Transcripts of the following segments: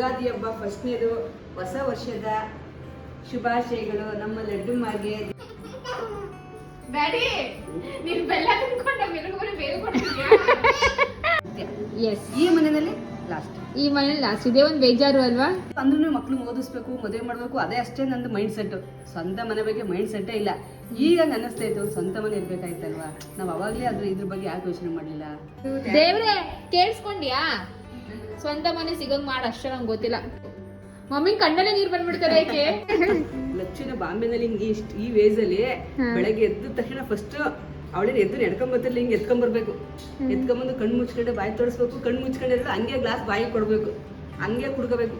ಯುಗಾದಿ ಹಬ್ಬ ಫಸ್ಟ್ನೇದು ಹೊಸ ವರ್ಷದ ಶುಭಾಶಯಗಳು ನಮ್ಮ ಲಡ್ಡುಮ್ಮಗೆ. ಡ್ಯಾಡಿ ನೀನ್ ಬೆಲ್ಲ ತಿನ್ಕೊಂಡ ಮೆರುಗುಬರಿ ಬೇಗ ಎಸ್ ಈ ಮನೆಯಲ್ಲಿ ಲಾಸ್ಟ್ ಈ ಮನೇಲಿ ಲಾಸ್ಟ್ ಇದೇ ಒಂದು ಬೇಜಾರು ಅಲ್ವಾ? ಅಂದ್ರೂ ಮಕ್ಳು ಓದಿಸ್ಬೇಕು ಮದುವೆ ಮಾಡಬೇಕು ಅದೇ ಅಷ್ಟೇ ನಂದು ಮೈಂಡ್ ಸೆಟ್ ಸ್ವಂತ ಮನೆ ಬಗ್ಗೆ ಮೈಂಡ್ ಸೆಟ್ಟೇ ಇಲ್ಲ. ಈಗ ಅನಿಸ್ತಾ ಇತ್ತು ಸ್ವಂತ ಮನೆ ಇರ್ಬೇಕಾಯ್ತಲ್ವಾ? ನಾವು ಅವಾಗ್ಲೇ ಅದ್ರ ಇದ್ರ ಬಗ್ಗೆ ಯಾಕೆ ಯೋಚನೆ ಮಾಡಲಿಲ್ಲ? ದೇವ್ರೆ ಕೇಳಿಸ್ಕೊಂಡ್ಯಾ? ಸ್ವಂತ ಮನೆ ಸಿಗಂಗ್ ಮಾಡ ಅಷ್ಟೇ ನಂಗೆ ಗೊತ್ತಿಲ್ಲ. ಮಮ್ಮಿ ಕಣ್ಣಲ್ಲೇ ನೀರ್ ಬಂದ್ಬಿಡ್ತಾರೆ ಯಾಕೆ ಲಕ್ಷಣ ಬಾಂಬೆನಲ್ಲಿ ಹಿಂಗೆ ಇಷ್ಟ ಈ ವೇಜ್ ಅಲ್ಲಿ ಬೆಳಗ್ಗೆ ಎದ್ದ ತಕ್ಷಣ ಫಸ್ಟ್ ಅವಳೇನು ಎದ್ದು ನಡ್ಕೊಂಬತ್ತಿಲ್ಲ ಹಿಂಗೆ ಎತ್ಕೊಂಬರ್ಬೇಕು ಎತ್ಕೊಂಬಂದು ಕಣ್ಣು ಮುಚ್ಕೊಂಡೆ ಬಾಯಿ ತೋರಿಸ್ಬೇಕು ಕಣ್ಣು ಮುಚ್ಕೊಂಡಿರೋದು ಹಂಗೆ ಗ್ಲಾಸ್ ಬಾಯಿ ಕೊಡ್ಬೇಕು. ಹಂಗೆ ಕುಡ್ಕೋಬೇಕು.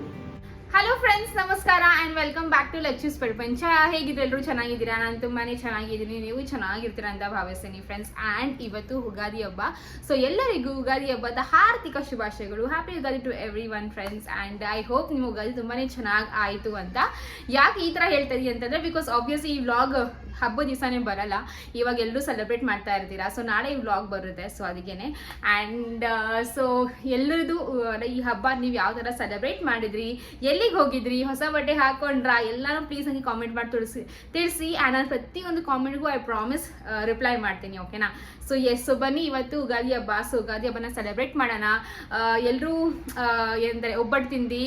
ಹಲೋ ಫ್ರೆಂಡ್ಸ್ ನಮಸ್ಕಾರ. And welcome back to Lachchus ಪ್ರಪಂಚ ಹೇಗಿದ್ರೆ ಎಲ್ಲರೂ ಚೆನ್ನಾಗಿದ್ದೀರಾ? ನಾನು ತುಂಬಾ ಚೆನ್ನಾಗಿದ್ದೀನಿ. ನೀವು ಚೆನ್ನಾಗಿರ್ತೀರ ಅಂತ ಭಾವಿಸ್ತೀನಿ ಫ್ರೆಂಡ್ಸ್ ಆ್ಯಂಡ್ ಇವತ್ತು ಯುಗಾದಿ ಹಬ್ಬ. ಸೊ ಎಲ್ಲರಿಗೂ ಯುಗಾದಿ ಹಬ್ಬದ ಹಾರ್ದಿಕ ಶುಭಾಶಯಗಳು. Happy Ugadi to everyone friends and I hope ನಿಮ್ಮ ಯುಗಾದಿ ತುಂಬಾ ಚೆನ್ನಾಗಿ ಆಯಿತು ಅಂತ ಯಾಕೆ ಈ ಥರ ಹೇಳ್ತಾ ಇದೀನಿ ಅಂತಂದರೆ ಬಿಕಾಸ್ ಆಬ್ವಿಯಸ್ಲಿ ಈ ವ್ಲಾಗ್ ಹಬ್ಬ ದಿವಸನೇ ಬರಲ್ಲ. ಇವಾಗ ಎಲ್ಲರೂ ಸೆಲೆಬ್ರೇಟ್ ಮಾಡ್ತಾ ಇರ್ತೀರಾ? ಸೊ ನಾಳೆ ಈ ವ್ಲಾಗ್ ಬರುತ್ತೆ. ಸೊ ಅದಕ್ಕೇನೆ ಆ್ಯಂಡ್ ಸೊ ಎಲ್ಲರದು ಈ ಹಬ್ಬ ನೀವು ಯಾವ ಥರ ಸೆಲೆಬ್ರೇಟ್ ಮಾಡಿದ್ರಿ? ಎಲ್ಲಿಗೆ ಹೋಗಿದ್ರಿ? ಹೊಸ ಬಟ್ಟೆ ಹಾಕೊಂಡ್ರಾ? ಎಲ್ಲಾನು ಪ್ಲೀಸ್ ನನಗೆ ಕಾಮೆಂಟ್ ಮಾಡಿ ತಿಳಿಸಿ ತಿಳಿಸಿ. ಆ್ಯಂಡ್ ನಾನು ಪ್ರತಿಯೊಂದು ಕಾಮೆಂಟ್ಗೂ ಐ ಪ್ರಾಮಿಸ್ ರಿಪ್ಲೈ ಮಾಡ್ತೀನಿ ಓಕೆನಾ ಸೊ ಎಸ್ ಸೊ ಬನ್ನಿ ಇವತ್ತು ಯುಗಾದಿ ಹಬ್ಬ. ಸೊ ಯುಗಾದಿ ಹಬ್ಬನ ಸೆಲೆಬ್ರೇಟ್ ಮಾಡೋಣ. ಎಲ್ಲರೂ ಎಂದರೆ ಒಬ್ಬಟ್ಟು ತಿಂದು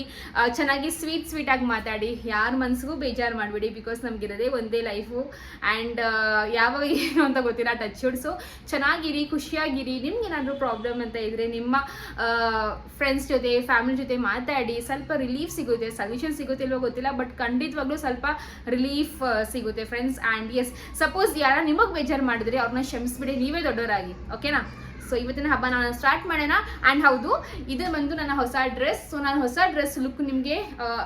ಚೆನ್ನಾಗಿ ಸ್ವೀಟ್ ಸ್ವೀಟಾಗಿ ಮಾತಾಡಿ. ಯಾರ ಮನ್ಸಿಗೂ ಬೇಜಾರು ಮಾಡಬೇಡಿ ಬಿಕಾಸ್ ನಮಗಿರೋದೇ ಒಂದೇ ಲೈಫು ಆ್ಯಂಡ್ ಯಾವಾಗ ಏನು ಅಂತ ಗೊತ್ತಿಲ್ಲ ಟಚ್ ಸೊ ಚೆನ್ನಾಗಿರಿ, ಖುಷಿಯಾಗಿರಿ. ನಿಮ್ಗೆ ಏನಾದರೂ ಪ್ರಾಬ್ಲಮ್ ಅಂತ ಇದ್ದರೆ ನಿಮ್ಮ ಫ್ರೆಂಡ್ಸ್ ಜೊತೆ ಫ್ಯಾಮಿಲಿ ಜೊತೆ ಮಾತಾಡಿ. ಸ್ವಲ್ಪ ರಿಲೀಫ್ ಸಿಗುತ್ತೆ ಸಲ್ಯೂಷನ್ ಸಿಗುತ್ತೆ ಇಲ್ವೋ ಗೊತ್ತಿಲ್ಲ ಬಟ್ ಖಂಡಿತವಾಗ್ಲೂ ಸ್ವಲ್ಪ ರಿಲೀಫ್ ಸಿಗುತ್ತೆ ಫ್ರೆಂಡ್ಸ್ ಆ್ಯಂಡ್ ಎಸ್ ಸಪೋಸ್ ಯಾರು ನಿಮಗೆ ಬೇಜಾರು ಮಾಡಿದ್ರೆ ಅವ್ರನ್ನ ಕ್ಷಮಿಸ್ಬಿಡಿ. ನೀವೇ ದೊಡ್ಡವರಾಗಿ ಓಕೆನಾ ಸೊ ಇವತ್ತಿನ ಹಬ್ಬ ನಾನು ಸ್ಟಾರ್ಟ್ ಮಾಡೋಣ ಆ್ಯಂಡ್ ಹೌದು, ಇದು ಬಂದು ನನ್ನ ಹೊಸ ಡ್ರೆಸ್ ಸೊ ನಾನು ಹೊಸ ಡ್ರೆಸ್ ಲುಕ್ ನಿಮಗೆ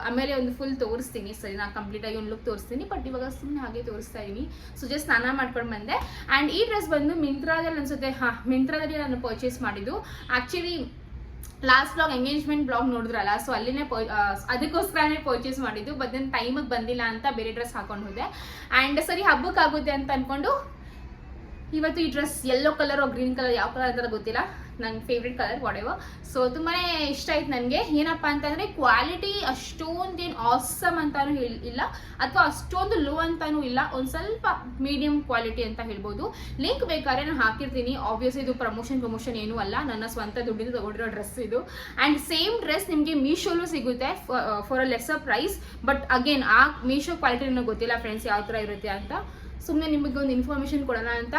ಆಮೇಲೆ ಒಂದು ಫುಲ್ ತೋರಿಸ್ತೀನಿ. ಸರಿ, ನಾನು ಕಂಪ್ಲೀಟಾಗಿ ಒಂದು ಲುಕ್ ತೋರಿಸ್ತೀನಿ ಬಟ್ ಇವಾಗ ಸುಮ್ಮನೆ ಹಾಗೆ ತೋರಿಸ್ತಾ ಇದ್ದೀನಿ ಸೊ ಜಸ್ಟ್ ಸ್ನಾನ ಮಾಡ್ಕೊಂಡು ಬಂದೆ. ಆ್ಯಂಡ್ ಈ ಡ್ರೆಸ್ ಬಂದು ಮಿಂತ್ರಾದಲ್ಲಿ ಅನ್ಸುತ್ತೆ. ಹಾಂ, ಮಿಂತ್ರಾದಲ್ಲಿ ನಾನು ಪರ್ಚೇಸ್ ಮಾಡಿದ್ದು. Actually last blog engagement blog ನೋಡಿದ್ರಲ್ಲ ಸೊ ಅಲ್ಲಿನೇ ಅದಕ್ಕೋಸ್ಕರನೇ ಪರ್ಚೇಸ್ ಮಾಡಿದ್ದು ಬಟ್ ದೆನ್ ಟೈಮಿಗೆ ಬಂದಿಲ್ಲ ಅಂತ ಬೇರೆ ಡ್ರೆಸ್ ಹಾಕೊಂಡು ಹೋದೆ. ಆ್ಯಂಡ್ ಸರಿ, ಹಬ್ಬಕ್ಕಾಗುತ್ತೆ ಅಂತ ಅಂದ್ಕೊಂಡು ಇವತ್ತು ಈ dress yellow colour green colour ಯಾವ ಕಲರ್ ಅಂತ ಗೊತ್ತಿಲ್ಲ. ನನ್ನ ಫೇವ್ರೆಟ್ ಕಲರ್ ವಾಡೆವ ಸೊ ತುಂಬಾ ಇಷ್ಟ ಆಯ್ತು ನನಗೆ. ಏನಪ್ಪ ಅಂತಂದರೆ ಕ್ವಾಲಿಟಿ ಅಷ್ಟೊಂದೇನು ಆಸಮ್ ಅಂತಾನು ಹೇಳಿ ಇಲ್ಲ. ಅಥವಾ ಅಷ್ಟೊಂದು ಲೋ ಅಂತಾನೂ ಇಲ್ಲ. ಒಂದು ಸ್ವಲ್ಪ ಮೀಡಿಯಂ ಕ್ವಾಲಿಟಿ ಅಂತ ಹೇಳ್ಬೋದು. ಲಿಂಕ್ ಬೇಕಾದ್ರೆ ನಾನು ಹಾಕಿರ್ತೀನಿ. ಆಬ್ವಿಯಸ್ ಇದು ಪ್ರಮೋಷನ್ ಪ್ರಮೋಷನ್ ಏನೂ ಅಲ್ಲ. ನನ್ನ ಸ್ವಂತ ದುಡ್ಡಿಂದ ತಗೊಂಡಿರೋ ಡ್ರೆಸ್ ಇದು. ಆ್ಯಂಡ್ ಸೇಮ್ ಡ್ರೆಸ್ ನಿಮಗೆ ಮೀಶೋಲು ಸಿಗುತ್ತೆ for a lesser price but again ಆ ಮೀಶೋ ಕ್ವಾಲಿಟಿ ನನಗೆ ಗೊತ್ತಿಲ್ಲ. ಫ್ರೆಂಡ್ಸ್ ಯಾವ ಥರ ಇರುತ್ತೆ ಅಂತ. ಸುಮ್ಮನೆ ಒಂದು ಇನ್ಫಾರ್ಮೇಷನ್ ಕೊಡೋಣ ಅಂತ.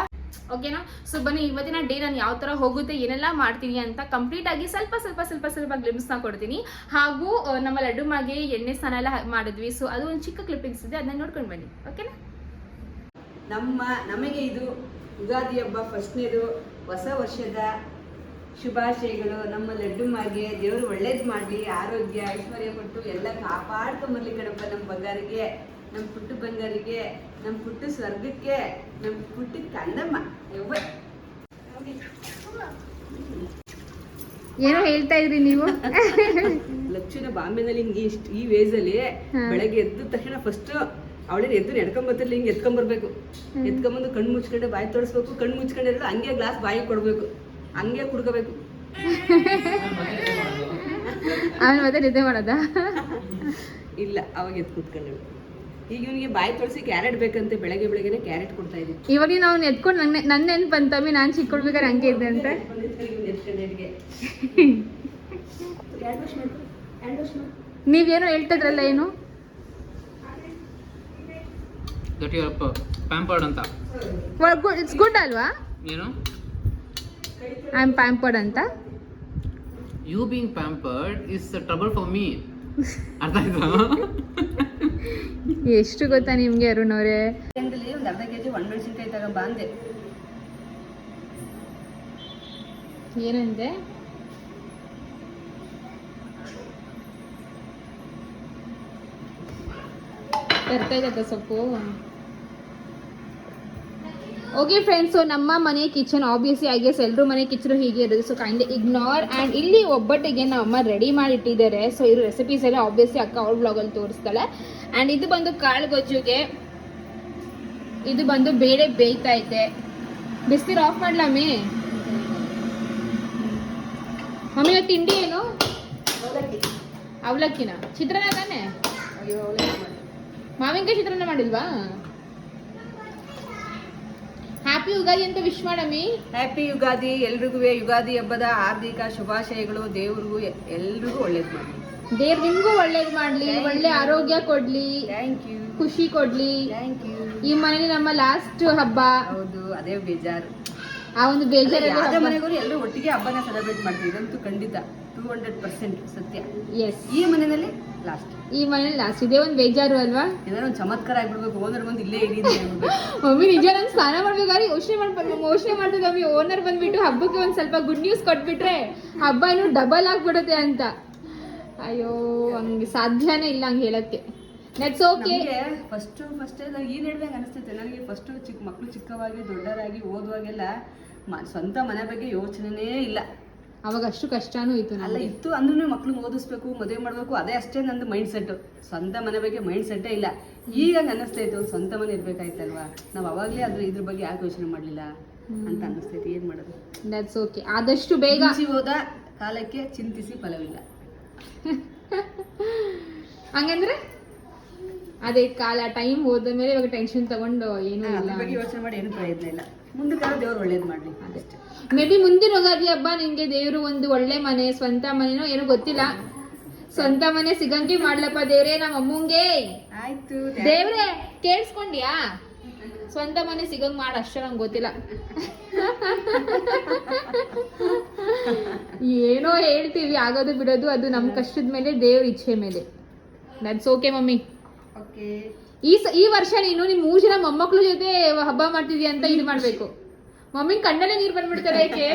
ಓಕೆನಾ ಸೊ ಬನ್ನಿ, ಇವತ್ತಿನ ಡೇ ನಾನು ಯಾವ ಥರ ಹೋಗುತ್ತೆ, ಏನೆಲ್ಲ ಮಾಡ್ತೀನಿ ಅಂತ ಕಂಪ್ಲೀಟ್ ಆಗಿ ಸ್ವಲ್ಪ ಸ್ವಲ್ಪ ಸ್ವಲ್ಪ ಸ್ವಲ್ಪ ಗ್ಲಿಮ್ಸ್ನ ಕೊಡ್ತೀನಿ. ಹಾಗೂ ನಮ್ಮ ಲಡ್ಡು ಮಾಗೆ ಎಣ್ಣೆ ಸ್ನಾನ ಎಲ್ಲ ಮಾಡಿದ್ವಿ. ಸೊ ಅದು ಒಂದು ಚಿಕ್ಕ ಕ್ಲಿಪ್ಪಿಂಗ್ಸ್ ಇದೆ ಅದನ್ನ ನೋಡ್ಕೊಂಡು ಬನ್ನಿ. ಓಕೆನಾ ನಮ್ಮ, ನಮಗೆ ಇದು ಯುಗಾದಿ ಹಬ್ಬ ಫಸ್ಟ್ನೇದು ಹೊಸ ವರ್ಷದ ಶುಭಾಶಯಗಳು. ನಮ್ಮ ಲಡ್ಡು ಮಾಗೆ ದೇವರು ಒಳ್ಳೇದು ಮಾಡಲಿ, ಆರೋಗ್ಯ, ಐಶ್ವರ್ಯ ಕೊಟ್ಟು ಎಲ್ಲ ಕಾಪಾಡ್ಕೊಂಬರ್ಲಿ ಕಣಪ್ಪ ನಮ್ಮ ಬಂಗಾರಿಗೆ. ನಮ್ಮ ಪುಟ್ಟ ಬಂಗಾರಿಗೆ ನಮ್ಮ ಪುಟ್ಟ ಸ್ವರ್ಗಕ್ಕೆ ನಮ್ಮ ಪುಟ್ಟ ಕಂದಮ್ಮ ಯವ್ವ. ಏನೋ ಹೇಳ್ತಾ ಇದ್ರಿ ನೀವು? ಲಕ್ಷಣ ಬಾಂಬೆನಲ್ಲಿ ಹಿಂಗೆ ಇಷ್ಟು ಈ ಅಲ್ಲಿ ಬೆಳಗ್ಗೆ ಎದ್ದ ತಕ್ಷಣ ಫಸ್ಟ್ ಅವಳೇನು ಎದ್ದು ನಡ್ಕೊಂಬತ್ತಿಲ್ಲ ಹಿಂಗೆ ಎತ್ಕೊಂಬರ್ಬೇಕು ಎತ್ಕೊಂಬಂದು ಕಣ್ಣು ಮುಚ್ಕೊಂಡೆ ಬಾಯಿ ತೋರಿಸ್ಬೇಕು ಕಣ್ಣು ಮುಚ್ಕೊಂಡಿರೋದು ಹಂಗೆ ಗ್ಲಾಸ್ ಬಾಯಿ ಕೊಡಬೇಕು. ಹಂಗೆ ಕುಡ್ಕೋಬೇಕು. ಆಮೇಲೆ ಮತ್ತೆ ನಿದ್ದೆ ಮಾಡೋದಾ? ಇಲ್ಲ ಅವಾಗ ಎದ್ದು ಕೂತ್ಕೊಂಡು ಈಗ ಇವನಿಗೆ ಬಾಯಿ ತೊಳಸಿ ಕ್ಯಾರೆಟ್ ಬೇಕಂತೆ ಬೆಳಗ್ಗೆ ಬೆಳಗ್ಗೆನೆ ಕ್ಯಾರೆಟ್ ಕೊಡ್ತಾ ಇದ್ದೀನಿ. ಇವಾಗ ನಾವು ಎತ್ಕೊಂಡು ನನ್ನ ನನ್ನ ನೆನ್ಪು ಬಂತಮ್ಮಿ ನಾನು ಚಿಕ್ಕೊಡ್ಬೇಕಾದ್ರೆ ಹಂಗೆ ಇದ್ದೆ ಅಂತ. ನೀವೇನೋ ಹೇಳ್ತಿದ್ರಲ್ಲ ಏನು? ಪ್ಯಾಂಪರ್ಡ್ ಅಂತ. ಇಟ್ಸ್ ಗುಡ್ ಅಲ್ವಾ? ಏನು? ಐ ಆಮ್ ಪ್ಯಾಂಪರ್ಡ್ ಅಂತ you being pampered is trouble for me ಅರ್ಥ ಆಯ್ತಾ? ಎಷ್ಟು ಗೊತ್ತಾ ನಿಮ್ಗೆ ಅರುಣ್ ಅವರೇ? ಒಂದು ಅರ್ಧ ಕೆ ಜಿ ಒಣಮೆಣಸಿನ್ಕಾಯಿ ತಗೊಂಬ ಅಂದೆ. ಏನಂದೆ? ತರ್ತಾ ಇದ್ದ ಸೊಪ್ಪು? ಓಕೆ ಫ್ರೆಂಡ್ಸ್ ಸೊ ನಮ್ಮ ಮನೆ ಕಿಚನ್ ಆಬ್ವಿಯಸ್ಲಿ ಐ ಗೆಸ್ ಎಲ್ಲರೂ ಮನೆ ಕಿಚನ್ ಹೀಗೆ ಇರೋದು. ಸೊ ಕೈಂಡ್ ಇಗ್ನೋರ್ ಆ್ಯಂಡ್ ಇಲ್ಲಿ ಒಬ್ಬಟ್ಟಿಗೆ ನಮ್ಮ ಅಮ್ಮ ರೆಡಿ ಮಾಡಿಟ್ಟಿದ್ದಾರೆ. ಸೊ ಇವರು ರೆಸಿಪೀಸ್ ಎಲ್ಲ ಆಬ್ವಿಯಸ್ಲಿ ಅಕ್ಕ ಅವ್ಳ ಬ್ಲಾಗಲ್ಲಿ ತೋರಿಸ್ತಾಳೆ. ಆ್ಯಂಡ್ ಇದು ಬಂದು ಕಾಳು ಗೊಜ್ಜುಗೆ ಇದು ಬಂದು ಬೇಳೆ ಬೇಯ್ತಾ ಐತೆ ಬಿಸ್ತೀರ್ ಆಫ್ ಮಾಡ್ಲಮ್ಮಿ ಮಮ್ಮಿ ಇವತ್ತು ತಿಂಡಿ ಏನು? ಅವಲಕ್ಕಿನ? ಚಿತ್ರಾನ್ನ ತಾನೆ? ಮಾವಿನಕಾಯಿ ಚಿತ್ರಾನ್ನ ಮಾಡಿಲ್ವಾ? ಹ್ಯಾಪಿ ಯುಗಾದಿ ಅಂತ ವಿಶ್ ಮಾಡಮ್ಮಿ. ಹ್ಯಾಪಿ ಯುಗಾದಿ ಎಲ್ರಿಗೂ ಯುಗಾದಿ ಹಬ್ಬದ ಹಾರ್ದಿಕ ಶುಭಾಶಯಗಳು. ದೇವ್ರಿಗೂ ಎಲ್ರಿಗೂ ಒಳ್ಳೇದು ಮಾಡಿ ದೇವ್ರ ನಿಮ್ಗೂ ಒಳ್ಳೇದ್ ಮಾಡ್ಲಿ ಒಳ್ಳೆ ಆರೋಗ್ಯ ಕೊಡ್ಲಿ ಥ್ಯಾಂಕ್ ಯು ಖುಷಿ ಕೊಡ್ಲಿ. ಥ್ಯಾಂಕ್ ಯು ಈ ಮನೇಲಿ ನಮ್ಮ ಲಾಸ್ಟ್ ಹಬ್ಬ. ಹೌದು ಅದೇ ಬೇಜಾರು. ಆ ಒಂದು ಬೇಜಾರು ಮನೆಗೂ ಎಲ್ಲರೂ ಒಟ್ಟಿಗೆ ಹಬ್ಬನ ಸೆಲೆಬ್ರೇಟ್ ಮಾಡ್ತೀವಿ ಇದಂತೂ ಖಂಡಿತ. ಟೂ ಹಂಡ್ರೆಡ್ ಪರ್ಸೆಂಟ್ ಸತ್ಯ. ಎಸ್ ಈ ಮನೆಯಲ್ಲಿ ಲಾಸ್ಟ್ ಈ ಮನೇಲಿ ಲಾಸ್ಟ್ ಇದೇ ಒಂದು ಬೇಜಾರು ಅಲ್ವಾ? ಏನಾದ್ರು ಒಂದು ಚಮತ್ಕಾರ ಆಗ್ಬಿಡ್ಬೇಕು ಓನರ್ ಬಂದು ಇಲ್ಲೇ ಇಡೀ ಅಂತ ಹೇಳ್ಬಿಡ್ಬೇಕು. ಮಮ್ಮಿ ನಿಜ ನಾನು ಸ್ನಾನ ಮಾಡ್ಬೇಕಾದ್ರೆ ಯೋಚನೆ ಮಾಡ್ಬೇಕು ಯೋಚನೆ ಮಾಡ್ತಿದ್ದೆ ಮಮ್ಮಿ. ಓನರ್ ಬಂದ್ಬಿಟ್ಟು ಹಬ್ಬಕ್ಕೆ ಒಂದ್ ಸ್ವಲ್ಪ ಗುಡ್ ನ್ಯೂಸ್ ಕೊಟ್ಬಿಟ್ರೆ ಹಬ್ಬ ಇನ್ನು ಡಬಲ್ ಆಗ್ಬಿಡುತ್ತೆ ಅಂತ. ಅಯ್ಯೋ ಹಂಗೆ ಸಾಧ್ಯನೇ ಇಲ್ಲ ಹಂಗೆ ಹೇಳಕ್ಕೆ. ನೆಟ್ಸ್ ಓಕೆ ನಮ್ಗೆ ಫಸ್ಟ್ ಫಸ್ಟ್ ನನಗೆ ಈ ನಡುವೆ ಅನಿಸ್ತೈತೆ. ನನಗೆ ಫಸ್ಟ್ ಚಿಕ್ಕ ಮಕ್ಕಳು ಚಿಕ್ಕವಾಗಿ ದೊಡ್ಡರಾಗಿ ಓದುವಾಗೆಲ್ಲ ಮ- ಸ್ವಂತ ಮನೆ ಬಗ್ಗೆ ಯೋಚನೆನೇ ಇಲ್ಲ. ಅವಾಗ ಅಷ್ಟು ಕಷ್ಟನೂ ಇತ್ತು ಅಲ್ಲ ಇತ್ತು ಅಂದ್ರೂ ಮಕ್ಳು ಓದಿಸ್ಬೇಕು ಮದುವೆ ಮಾಡಬೇಕು ಅದೇ ಅಷ್ಟೇ ನಂದು ಮೈಂಡ್ ಸೆಟ್ ಸ್ವಂತ ಮನೆ ಬಗ್ಗೆ ಮೈಂಡ್ ಸೆಟ್ಟೇ ಇಲ್ಲ. ಈಗ ಅನ್ನಿಸ್ತಾ ಇತ್ತು ಸ್ವಂತ ಮನೆ ಇರ್ಬೇಕಾಯ್ತಲ್ವಾ? ನಾವು ಅವಾಗಲೇ ಅದ್ರ ಇದ್ರ ಬಗ್ಗೆ ಯಾಕೆ ಯೋಚನೆ ಮಾಡಲಿಲ್ಲ ಅಂತ ಅನ್ನಿಸ್ತೈತಿ ಏನು ಮಾಡೋದು? ದಟ್ಸ್ ಓಕೆ ಆದಷ್ಟು ಬೇಗ ಹೋದ ಕಾಲಕ್ಕೆ ಚಿಂತಿಸಿ ಫಲವಿಲ್ಲ. ಹಂಗಂದ್ರೆ? ಅದೇ ಕಾಲ ಟೈಮ್ ಹೋದ ಮೇಲೆ ಇವಾಗ ಟೆನ್ಷನ್ ತಗೊಂಡು ಏನು ಯೋಚನೆ ಮಾಡಿ ಏನು ಪ್ರಯತ್ನ ಇಲ್ಲ. ಮುಂದಕ್ಕೆ ದೇವ್ರು ಒಳ್ಳೇದು ಮಾಡಲಿ. ಅದಷ್ಟೇ. ಮೇ ಬಿ ಮುಂದಿನ ಯುಗಾದಿ ಹಬ್ಬ ನಿಂಗೆ ದೇವ್ರು ಒಂದು ಒಳ್ಳೆ ಮನೆ ಸ್ವಂತ ಮನೆನೋ ಏನೋ ಗೊತ್ತಿಲ್ಲ. ಸ್ವಂತ ಮನೆ ಸಿಗಂಗೆ ಮಾಡ್ಲಪ್ಪ ದೇವ್ರೆ ನಮ್ಮ ಅಮ್ಮಂಗೆ. ಆಯ್ತು ದೇವ್ರೆ ಕೇಳಿಸ್ಕೊಂಡ್ಯಾ? ಸ್ವಂತ ಮನೆ ಸಿಗಂಗ್ ಮಾಡ ಅಷ್ಟೇ ನಂಗೆ ಗೊತ್ತಿಲ್ಲ. ಏನೋ ಹೇಳ್ತೀವಿ ಆಗೋದು ಬಿಡೋದು ಅದು ನಮ್ಮ ಕಷ್ಟದ ಮೇಲೆ ದೇವ್ರ ಇಚ್ಛೆ ಮೇಲೆ. That's okay mummy. ಓಕೆ ಈ ಈ ವರ್ಷ ನೀನು ನಿಮ್ ಮೂರ್ ಜನ ಮೊಮ್ಮಕ್ಳು ಜೊತೆ ಹಬ್ಬ ಮಾಡ್ತಿದ್ಯಾ ಅಂತ ಇದು ಮಾಡ್ಬೇಕು. ಮಮ್ಮಿ ಕಣ್ಣಲ್ಲೇ ನೀರ್ ಬಂದ್ಬಿಡ್ತಾರೆ ಯಾಕೆ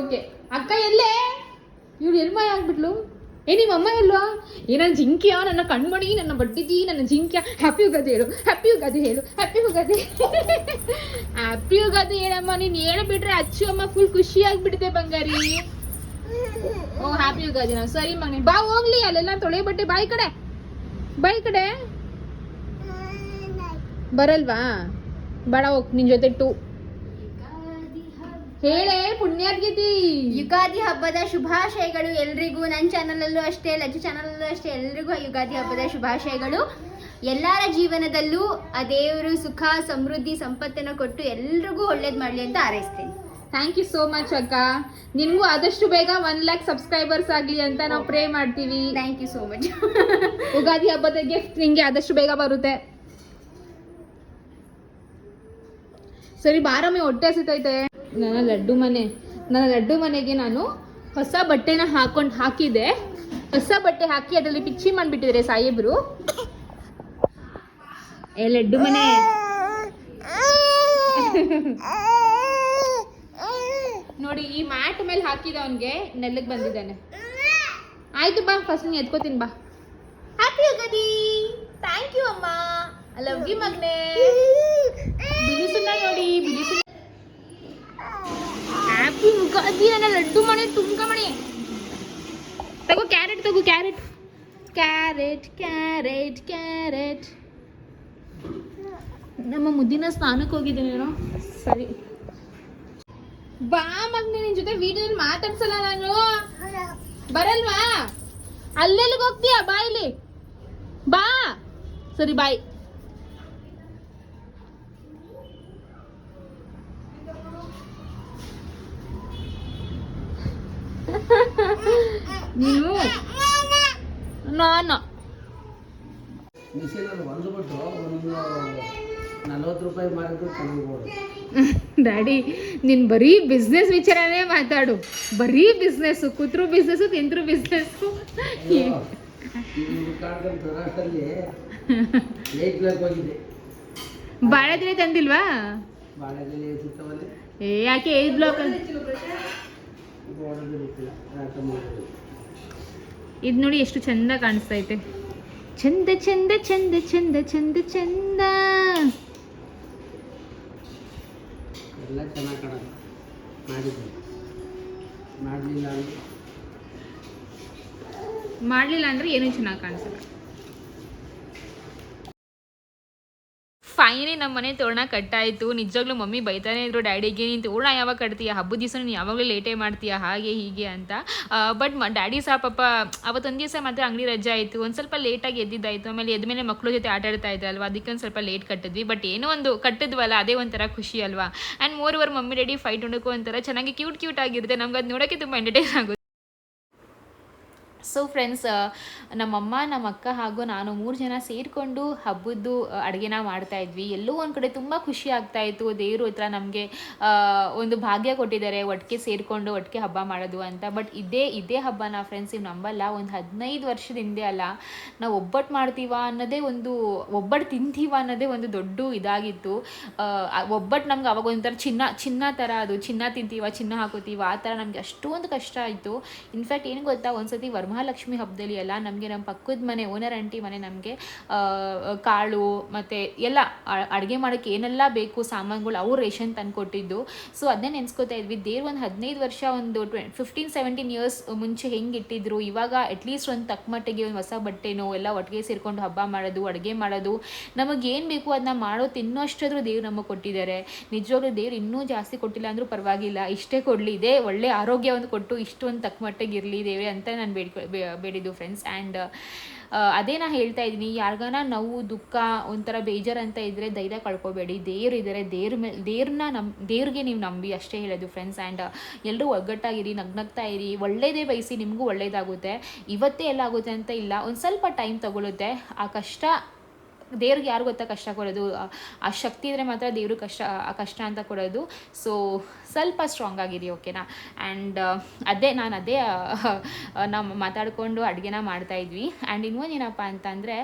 ಓಕೆ ಅಕ್ಕ ಎಲ್ಲೇ? ಇವ್ಳು ಎಲ್ ಮಾಯ ಆಗ್ಬಿಟ್ಲು? ಏ ನಿಮ್ಮ ಅಮ್ಮ ಇಲ್ವಾ ಏ ನನ್ನ ಜಿಂಕಿಯ, ನನ್ನ ಕಣ್ಮಣಿ, ನನ್ನ ಬಡ್ಡಿದಿ ನನ್ನ ಜಿಂಕಿಯ. ಹ್ಯಾಪಿ ಯುಗಾದಿ ಹೇಳು. ಹ್ಯಾಪಿ ಯುಗಾದಿ ಹೇಳು. ಹ್ಯಾಪಿ ಯುಗಾದಿ. ಹ್ಯಾಪಿ ಯುಗಾದಿ ಹೇಳಮ್ಮ. ನೀನು ಹೇಳ್ಬಿಟ್ರೆ ಅಚ್ಚು ಅಮ್ಮ ಫುಲ್ ಖುಷಿ ಆಗ್ಬಿಡುತ್ತೆ ಬಂಗಾರಿ. ಓ ಹ್ಯಾಪಿ ಯುಗಾದಿ ನಾವು ಸರಿ ಮಗನೇ. ಬಾ, ಹೋಗ್ಲಿ. ಅಲ್ಲೆಲ್ಲ ತೊಳೆ ಬಟ್ಟೆ ಬಾಯಿ ಕಡೆ. ಬಾಯಿ ಕಡೆ. ಬರಲ್ವಾ? ಬಡ, ಹೋಗ್, ನಿನ್ ಜೊತೆ ಟು ಹೇಳೇ ಪುಣ್ಯಾದ್ಗಿತಿ ಯುಗಾದಿ ಹಬ್ಬದ ಶುಭಾಶಯಗಳು ಎಲ್ರಿಗೂ. ನನ್ನ ಚಾನಲಲ್ಲೂ ಅಷ್ಟೇ, ಲಜ್ಜು ಚಾನಲಲ್ಲೂ ಅಷ್ಟೇ. ಎಲ್ರಿಗೂ ಯುಗಾದಿ ಹಬ್ಬದ ಶುಭಾಶಯಗಳು. ಎಲ್ಲರ ಜೀವನದಲ್ಲೂ ಆ ದೇವರು ಸುಖ, ಸಮೃದ್ಧಿ, ಸಂಪತ್ತನ್ನು ಕೊಟ್ಟು ಎಲ್ರಿಗೂ ಒಳ್ಳೇದು ಮಾಡಲಿ ಅಂತ ಹಾರೈಸ್ತೇನೆ. ಥ್ಯಾಂಕ್ ಯು ಸೋ ಮಚ್ ಅಕ್ಕ. ನಿನ್ಗೂ ಆದಷ್ಟು ಬೇಗ ಒನ್ ಲ್ಯಾಕ್ ಸಬ್ಸ್ಕ್ರೈಬರ್ಸ್ ಆಗಲಿ ಅಂತ ನಾವು ಪ್ರೇ ಮಾಡ್ತೀವಿ. Thank you so much Ugadi ಹಬ್ಬದ ಗಿಫ್ಟ್ ನಿಂಗೆ ಆದಷ್ಟು ಬೇಗ ಬರುತ್ತೆ. ಸರಿ ಬಾರಮ್ಮೆ ಹೊಟ್ಟೆ ಹಸಿತೈತೆ? ನನ್ನ ಲಡ್ಡು ಮನೆ. ನನ್ನ ಲಡ್ಡು ಮನೆಗೆ ನಾನು ಹೊಸ ಬಟ್ಟೆನ ಹಾಕೊಂಡು ಹಾಕಿದೆ. ಹೊಸ ಬಟ್ಟೆ ಹಾಕಿ ಅದರಲ್ಲಿ ಪಿಚ್ಚಿ ಮಾಡಿಬಿಟ್ಟಿದ್ದಾರೆ ಸಾಯಿಬ್ರು ಏ ಲಡ್ಡು ಮನೆ. ನೋಡಿ ಈ ಮ್ಯಾಟ್ ಮೇಲೆ ಹಾಕಿದ ಅವನ್ಗೆ ನೆಲ್ಲಕ್ಕೆ ಬಂದಿದ್ದಾನೆ. ಆಯ್ತು ಬಾ ಫಸ್ಟ್ ನೀನು ಎತ್ಕೋತೀನಿ ಬಾ. ಹ್ಯಾಪಿ ಯುಗದಿ. ಥ್ಯಾಂಕ್ ಯು ಅಮ್ಮ. ಐ ಲವ್ ಯು ಮಗ್ನೆ. ಸುಣ್ಣ ನೋಡಿ ಬಿಡಿಸು ಸುಣ್ಣ ಹ್ಯಾಪಿ ಯುಗದಿ ನನ್ನ ಲಡ್ಡು ಮನೆ ತುಂಬ್ಕ ಮನೆ ತಗೋ ಕ್ಯಾರೆಟ್ ತಗೋ ಕ್ಯಾರೆಟ್. Carrot carrot carrot. ನಮ್ಮ ಮುದ್ದಿನ ಸ್ನಾನಕ್ಕೆ ಹೋಗಿದ್ದೇನೇನೋ ಸರಿ. ಬಾ ಮಗ್ನೆ ನಿನ್ ಜೊತೆ ವಿಡಿಯೋದಲ್ಲಿ ಮಾತಾಡ್ಸಲ್ಲ ನಾನು ಬರಲ್ವಾ ಅಲ್ಲೆಲ್ಲಿಗೆ ಹೋಗ್ತೀಯ ಬಾ ಇಲ್ಲಿ ಬಾ ಸರಿ ಬಾಯ್ ನೀನು ನಾನು ಮಿಷಿನಲ್ಲಿ ಹೊಲ್ದ್ಬಿಟ್ಟು ಒಂದು ನಲ್ವತ್ತು ರೂಪಾಯಿ ಮಾರಿದ್ರು ಚೆನ್ನಾಗಿ ಡ್ಯಾಡಿ ನೀನು ಬರೀ ಬಿಸ್ನೆಸ್ ವಿಚಾರನೇ ಮಾತಾಡು. ಬರೀ ಬಿಸ್ನೆಸ್ಸು ಕೂತ್ರು ಬಿಸ್ನೆಸ್ ತಿಂತರು ಬಿಸ್ನೆಸ್ಸು ಇದು ಕಾಡ್ಕೊಂಡು ರಾಷ್ಟ್ರಲ್ಲಿ ಏಟ್ ಬ್ಲಾಕ್ ಹೋಗಿದ್ದೆ. ಬಾಳೆ ದಿನ ತಂದಿಲ್ವಾ ಏ ಯಾಕೆ ಏದ್ ಬ್ಲಾಕ್ ಇದು ನೋಡಿ ಎಷ್ಟು ಚಂದ ಕಾಣಿಸ್ತೈತೆ ಚಂದ ಚಂದ ಚಂದ ಚಂದ ಚಂದ ಚಂದ. ಎಲ್ಲ ಚೆನ್ನಾಗಿ ಕಾಣೋದು ಮಾಡಿದ್ದೆ. ಮಾಡಲಿಲ್ಲ ಅಂದರೆ ಮಾಡಲಿಲ್ಲ ಅಂದ್ರೆ ಏನೂ ಚೆನ್ನಾಗಿ ಕಾಣಿಸಲ್ಲ. ಫೈನಲಿ ನಮ್ಮ ಮನೆ ತೋರಣ ಕಟ್ಟಾಯಿತು. ನಿಜವಾಗ್ಲೂ ಮಮ್ಮಿ ಬೈತಾನೆ ಇದ್ರು ಡ್ಯಾಡಿಗೆ ನೀನು ತೋರಣ ಯಾವಾಗ ಕಟ್ತೀಯ? ಹಬ್ಬದ ದಿವಸ ನೀನು ಯಾವಾಗಲೂ ಲೇಟೇ ಮಾಡ್ತೀಯ? ಹಾಗೆ, ಹೀಗೆ ಅಂತ. ಬಟ್ ಡ್ಯಾಡಿ ಸಹ ಪಾಪ ಅವತ್ತೊಂದು ದಿವಸ ಮಾತ್ರ ಅಂಗಡಿ ರಜೆ ಆಯಿತು. ಒಂದು ಸ್ವಲ್ಪ ಲೇಟಾಗಿ ಎದ್ದಿದ್ದಾಯಿತು. ಆಮೇಲೆ ಎದ್ದ ಮೇಲೆ ಮಕ್ಕಳ ಜೊತೆ ಆಟ ಆಡ್ತಾ ಇದ್ದಲ್ವಾ ಅದಕ್ಕೆ ಒಂದು ಸ್ವಲ್ಪ ಲೇಟ್ ಕಟ್ಟಿದ್ವಿ. ಬಟ್ ಏನೋ ಒಂದು ಕಟ್ಟಿದ್ವಲ್ಲ, ಅದೇ ಒಂಥರ ಖುಷಿ ಅಲ್ವಾ? And moreover mummy daddy fight ಉಣಕು ಒಂಥರ ಚೆನ್ನಾಗಿ ಕ್ಯೂಟ್ ಕ್ಯೂಟ್ ಆಗಿರುತ್ತೆ. ನಮ್ಗೆ ಅದು ನೋಡೋಕ್ಕೆ ತುಂಬ ಎಂಟರ್ಟೈನ್ ಆಗುತ್ತೆ. ಸೊ ಫ್ರೆಂಡ್ಸ್ ನಮ್ಮಮ್ಮ ನಮ್ಮ ಅಕ್ಕ ಹಾಗೂ ನಾನು ಮೂರು ಜನ ಸೇರಿಕೊಂಡು ಹಬ್ಬದ್ದು ಅಡುಗೆನ ಮಾಡ್ತಾ ಇದ್ವಿ. ಎಲ್ಲೋ ಒಂದು ಕಡೆ ತುಂಬ ಖುಷಿ ಆಗ್ತಾ ಇತ್ತು. ದೇವರು ಹತ್ರ ನಮಗೆ ಒಂದು ಭಾಗ್ಯ ಕೊಟ್ಟಿದ್ದಾರೆ. ಒಟ್ಟಿಗೆ ಸೇರಿಕೊಂಡು ಒಟ್ಟಿಗೆ ಹಬ್ಬ ಮಾಡೋದು ಅಂತ. ಬಟ್ ಇದೇ ಇದೇ ಹಬ್ಬನ ಫ್ರೆಂಡ್ಸ್ ಇವು ನಂಬಲ್ಲ. ಒಂದು ಹದಿನೈದು ವರ್ಷದ ಹಿಂದೆ ಅಲ್ಲ, ನಾವು ಒಬ್ಬಟ್ಟು ಮಾಡ್ತೀವ ಅನ್ನೋದೇ ಒಂದು ಒಬ್ಬಟ್ಟು ತಿಂತೀವ ಅನ್ನೋದೇ ಒಂದು ದೊಡ್ಡ ಇದಾಗಿತ್ತು. ಒಬ್ಬಟ್ಟು ನಮ್ಗೆ ಅವಾಗ ಒಂಥರ ಚಿನ್ನ ಚಿನ್ನ ಥರ ಅದು. ಚಿನ್ನ ತಿಂತೀವ, ಚಿನ್ನ ಹಾಕೋತೀವ, ಆ ಥರ ನಮಗೆ ಅಷ್ಟೊಂದು ಕಷ್ಟ ಆಯಿತು. ಇನ್ಫ್ಯಾಕ್ಟ್ ಏನು ಗೊತ್ತಾ? ಒಂದ್ಸತಿ ವರಮಹಾಲಕ್ಷ್ಮಿ ಹಬ್ಬದಲ್ಲಿ ಎಲ್ಲ ನಮಗೆ ನಮ್ಮ ಪಕ್ಕದ ಮನೆ ಓನರ್ ಆಂಟಿ ಮನೆ ನಮಗೆ ಕಾಳು ಮತ್ತು ಎಲ್ಲ ಅಡುಗೆ ಮಾಡೋಕ್ಕೆ ಏನೆಲ್ಲ ಬೇಕು ಸಾಮಾನುಗಳು ಅವ್ರು ರೇಷನ್ ತಂದು ಕೊಟ್ಟಿದ್ದು. ಸೊ ಅದನ್ನೇ ನೆನ್ಸ್ಕೊತಾ ಇದ್ವಿ. ದೇವ್ರು ಒಂದು ಹದಿನೈದು ವರ್ಷ ಒಂದು ಟ್ವೆ ಫಿಫ್ಟೀನ್ ಸೆವೆಂಟೀನ್ ಇಯರ್ಸ್ ಮುಂಚೆ ಹೆಂಗೆ ಇಟ್ಟಿದ್ರು, ಇವಾಗ ಅಟ್ಲೀಸ್ಟ್ ಒಂದು ತಕ್ಕ ಮಟ್ಟಿಗೆ ಒಂದು ಹೊಸ ಬಟ್ಟೆನೋ ಎಲ್ಲ ಒಟ್ಟಿಗೆ ಸೇರಿಕೊಂಡು ಹಬ್ಬ ಮಾಡೋದು, ಅಡುಗೆ ಮಾಡೋದು, ನಮಗೆ ಏನು ಬೇಕು ಅದನ್ನ ಮಾಡೋ ತಿನ್ನೋಷ್ಟಾದರೂ ದೇವ್ರು ನಮಗೆ ಕೊಟ್ಟಿದ್ದಾರೆ. ನಿಜವಾಗ್ಲೂ ದೇವ್ರು ಇನ್ನೂ ಜಾಸ್ತಿ ಕೊಟ್ಟಿಲ್ಲ ಅಂದರೂ ಪರವಾಗಿಲ್ಲ. ಇಷ್ಟೇ ಕೊಡಲಿ. ಇದೇ ಒಳ್ಳೆ ಆರೋಗ್ಯ ಒಂದು ಕೊಟ್ಟು ಇಷ್ಟು ಒಂದು ತಕ್ಕ ಮಟ್ಟಿಗೆ ಇರಲಿ ದೇವ್ರೆ ಅಂತ ನಾನು ಬೇಡ್ಕೊ ಬೇಡಿದ್ದು ಫ್ರೆಂಡ್ಸ್ ಆ್ಯಂಡ್ ಅದೇ ನಾ ಹೇಳ್ತಾ ಇದ್ದೀನಿ, ಯಾರಿಗಾನ ನೋವು, ದುಃಖ ಒಂಥರ ಬೇಜಾರು ಅಂತ ಇದ್ದರೆ ಧೈರ್ಯ ಕಳ್ಕೊಬೇಡಿ. ದೇವ್ರು ಇದ್ದಾರೆ ದೇವ್ರ ಮೇಲೆ ದೇವ್ರನ್ನ ನಮ್, ದೇವ್ರಿಗೆ ನೀವು ನಂಬಿ ಅಷ್ಟೇ ಹೇಳೋದು ಫ್ರೆಂಡ್ಸ್ ಆ್ಯಂಡ್ ಎಲ್ಲರೂ ಒಗ್ಗಟ್ಟಾಗಿರಿ, ನಗ್ನಗ್ತಾ ಇರಿ. ಒಳ್ಳೆಯದೇ ಬಯಸಿ ನಿಮಗೂ ಒಳ್ಳೆಯದಾಗುತ್ತೆ ಇವತ್ತೇ ಎಲ್ಲ ಆಗುತ್ತೆ ಅಂತ ಇಲ್ಲ, ಒಂದು ಸ್ವಲ್ಪ ಟೈಮ್ ತಗೊಳುತ್ತೆ. ಆ ಕಷ್ಟ ದೇವ್ರಿಗೆ ಯಾರು ಗೊತ್ತಾ ಕಷ್ಟ ಕೊಡೋದು? ಆ- ಶಕ್ತಿ ಇದ್ದರೆ ಮಾತ್ರ ದೇವರು ಕಷ್ಟ ಕಷ್ಟ ಅಂತ ಕೊಡೋದು. ಸೊ ಸ್ವಲ್ಪ ಸ್ಟ್ರಾಂಗ್ ಆಗಿರಿ ಓಕೆನಾ ಆ್ಯಂಡ್ ಅದೇ, ನಾನು ಅದೇ ನಾವು ಮಾತಾಡಿಕೊಂಡು ಅಡುಗೆನ ಮಾಡ್ತಾಯಿದ್ವಿ ಆ್ಯಂಡ್ ಇನ್ನೊಂದು ಏನಪ್ಪ ಅಂತಂದರೆ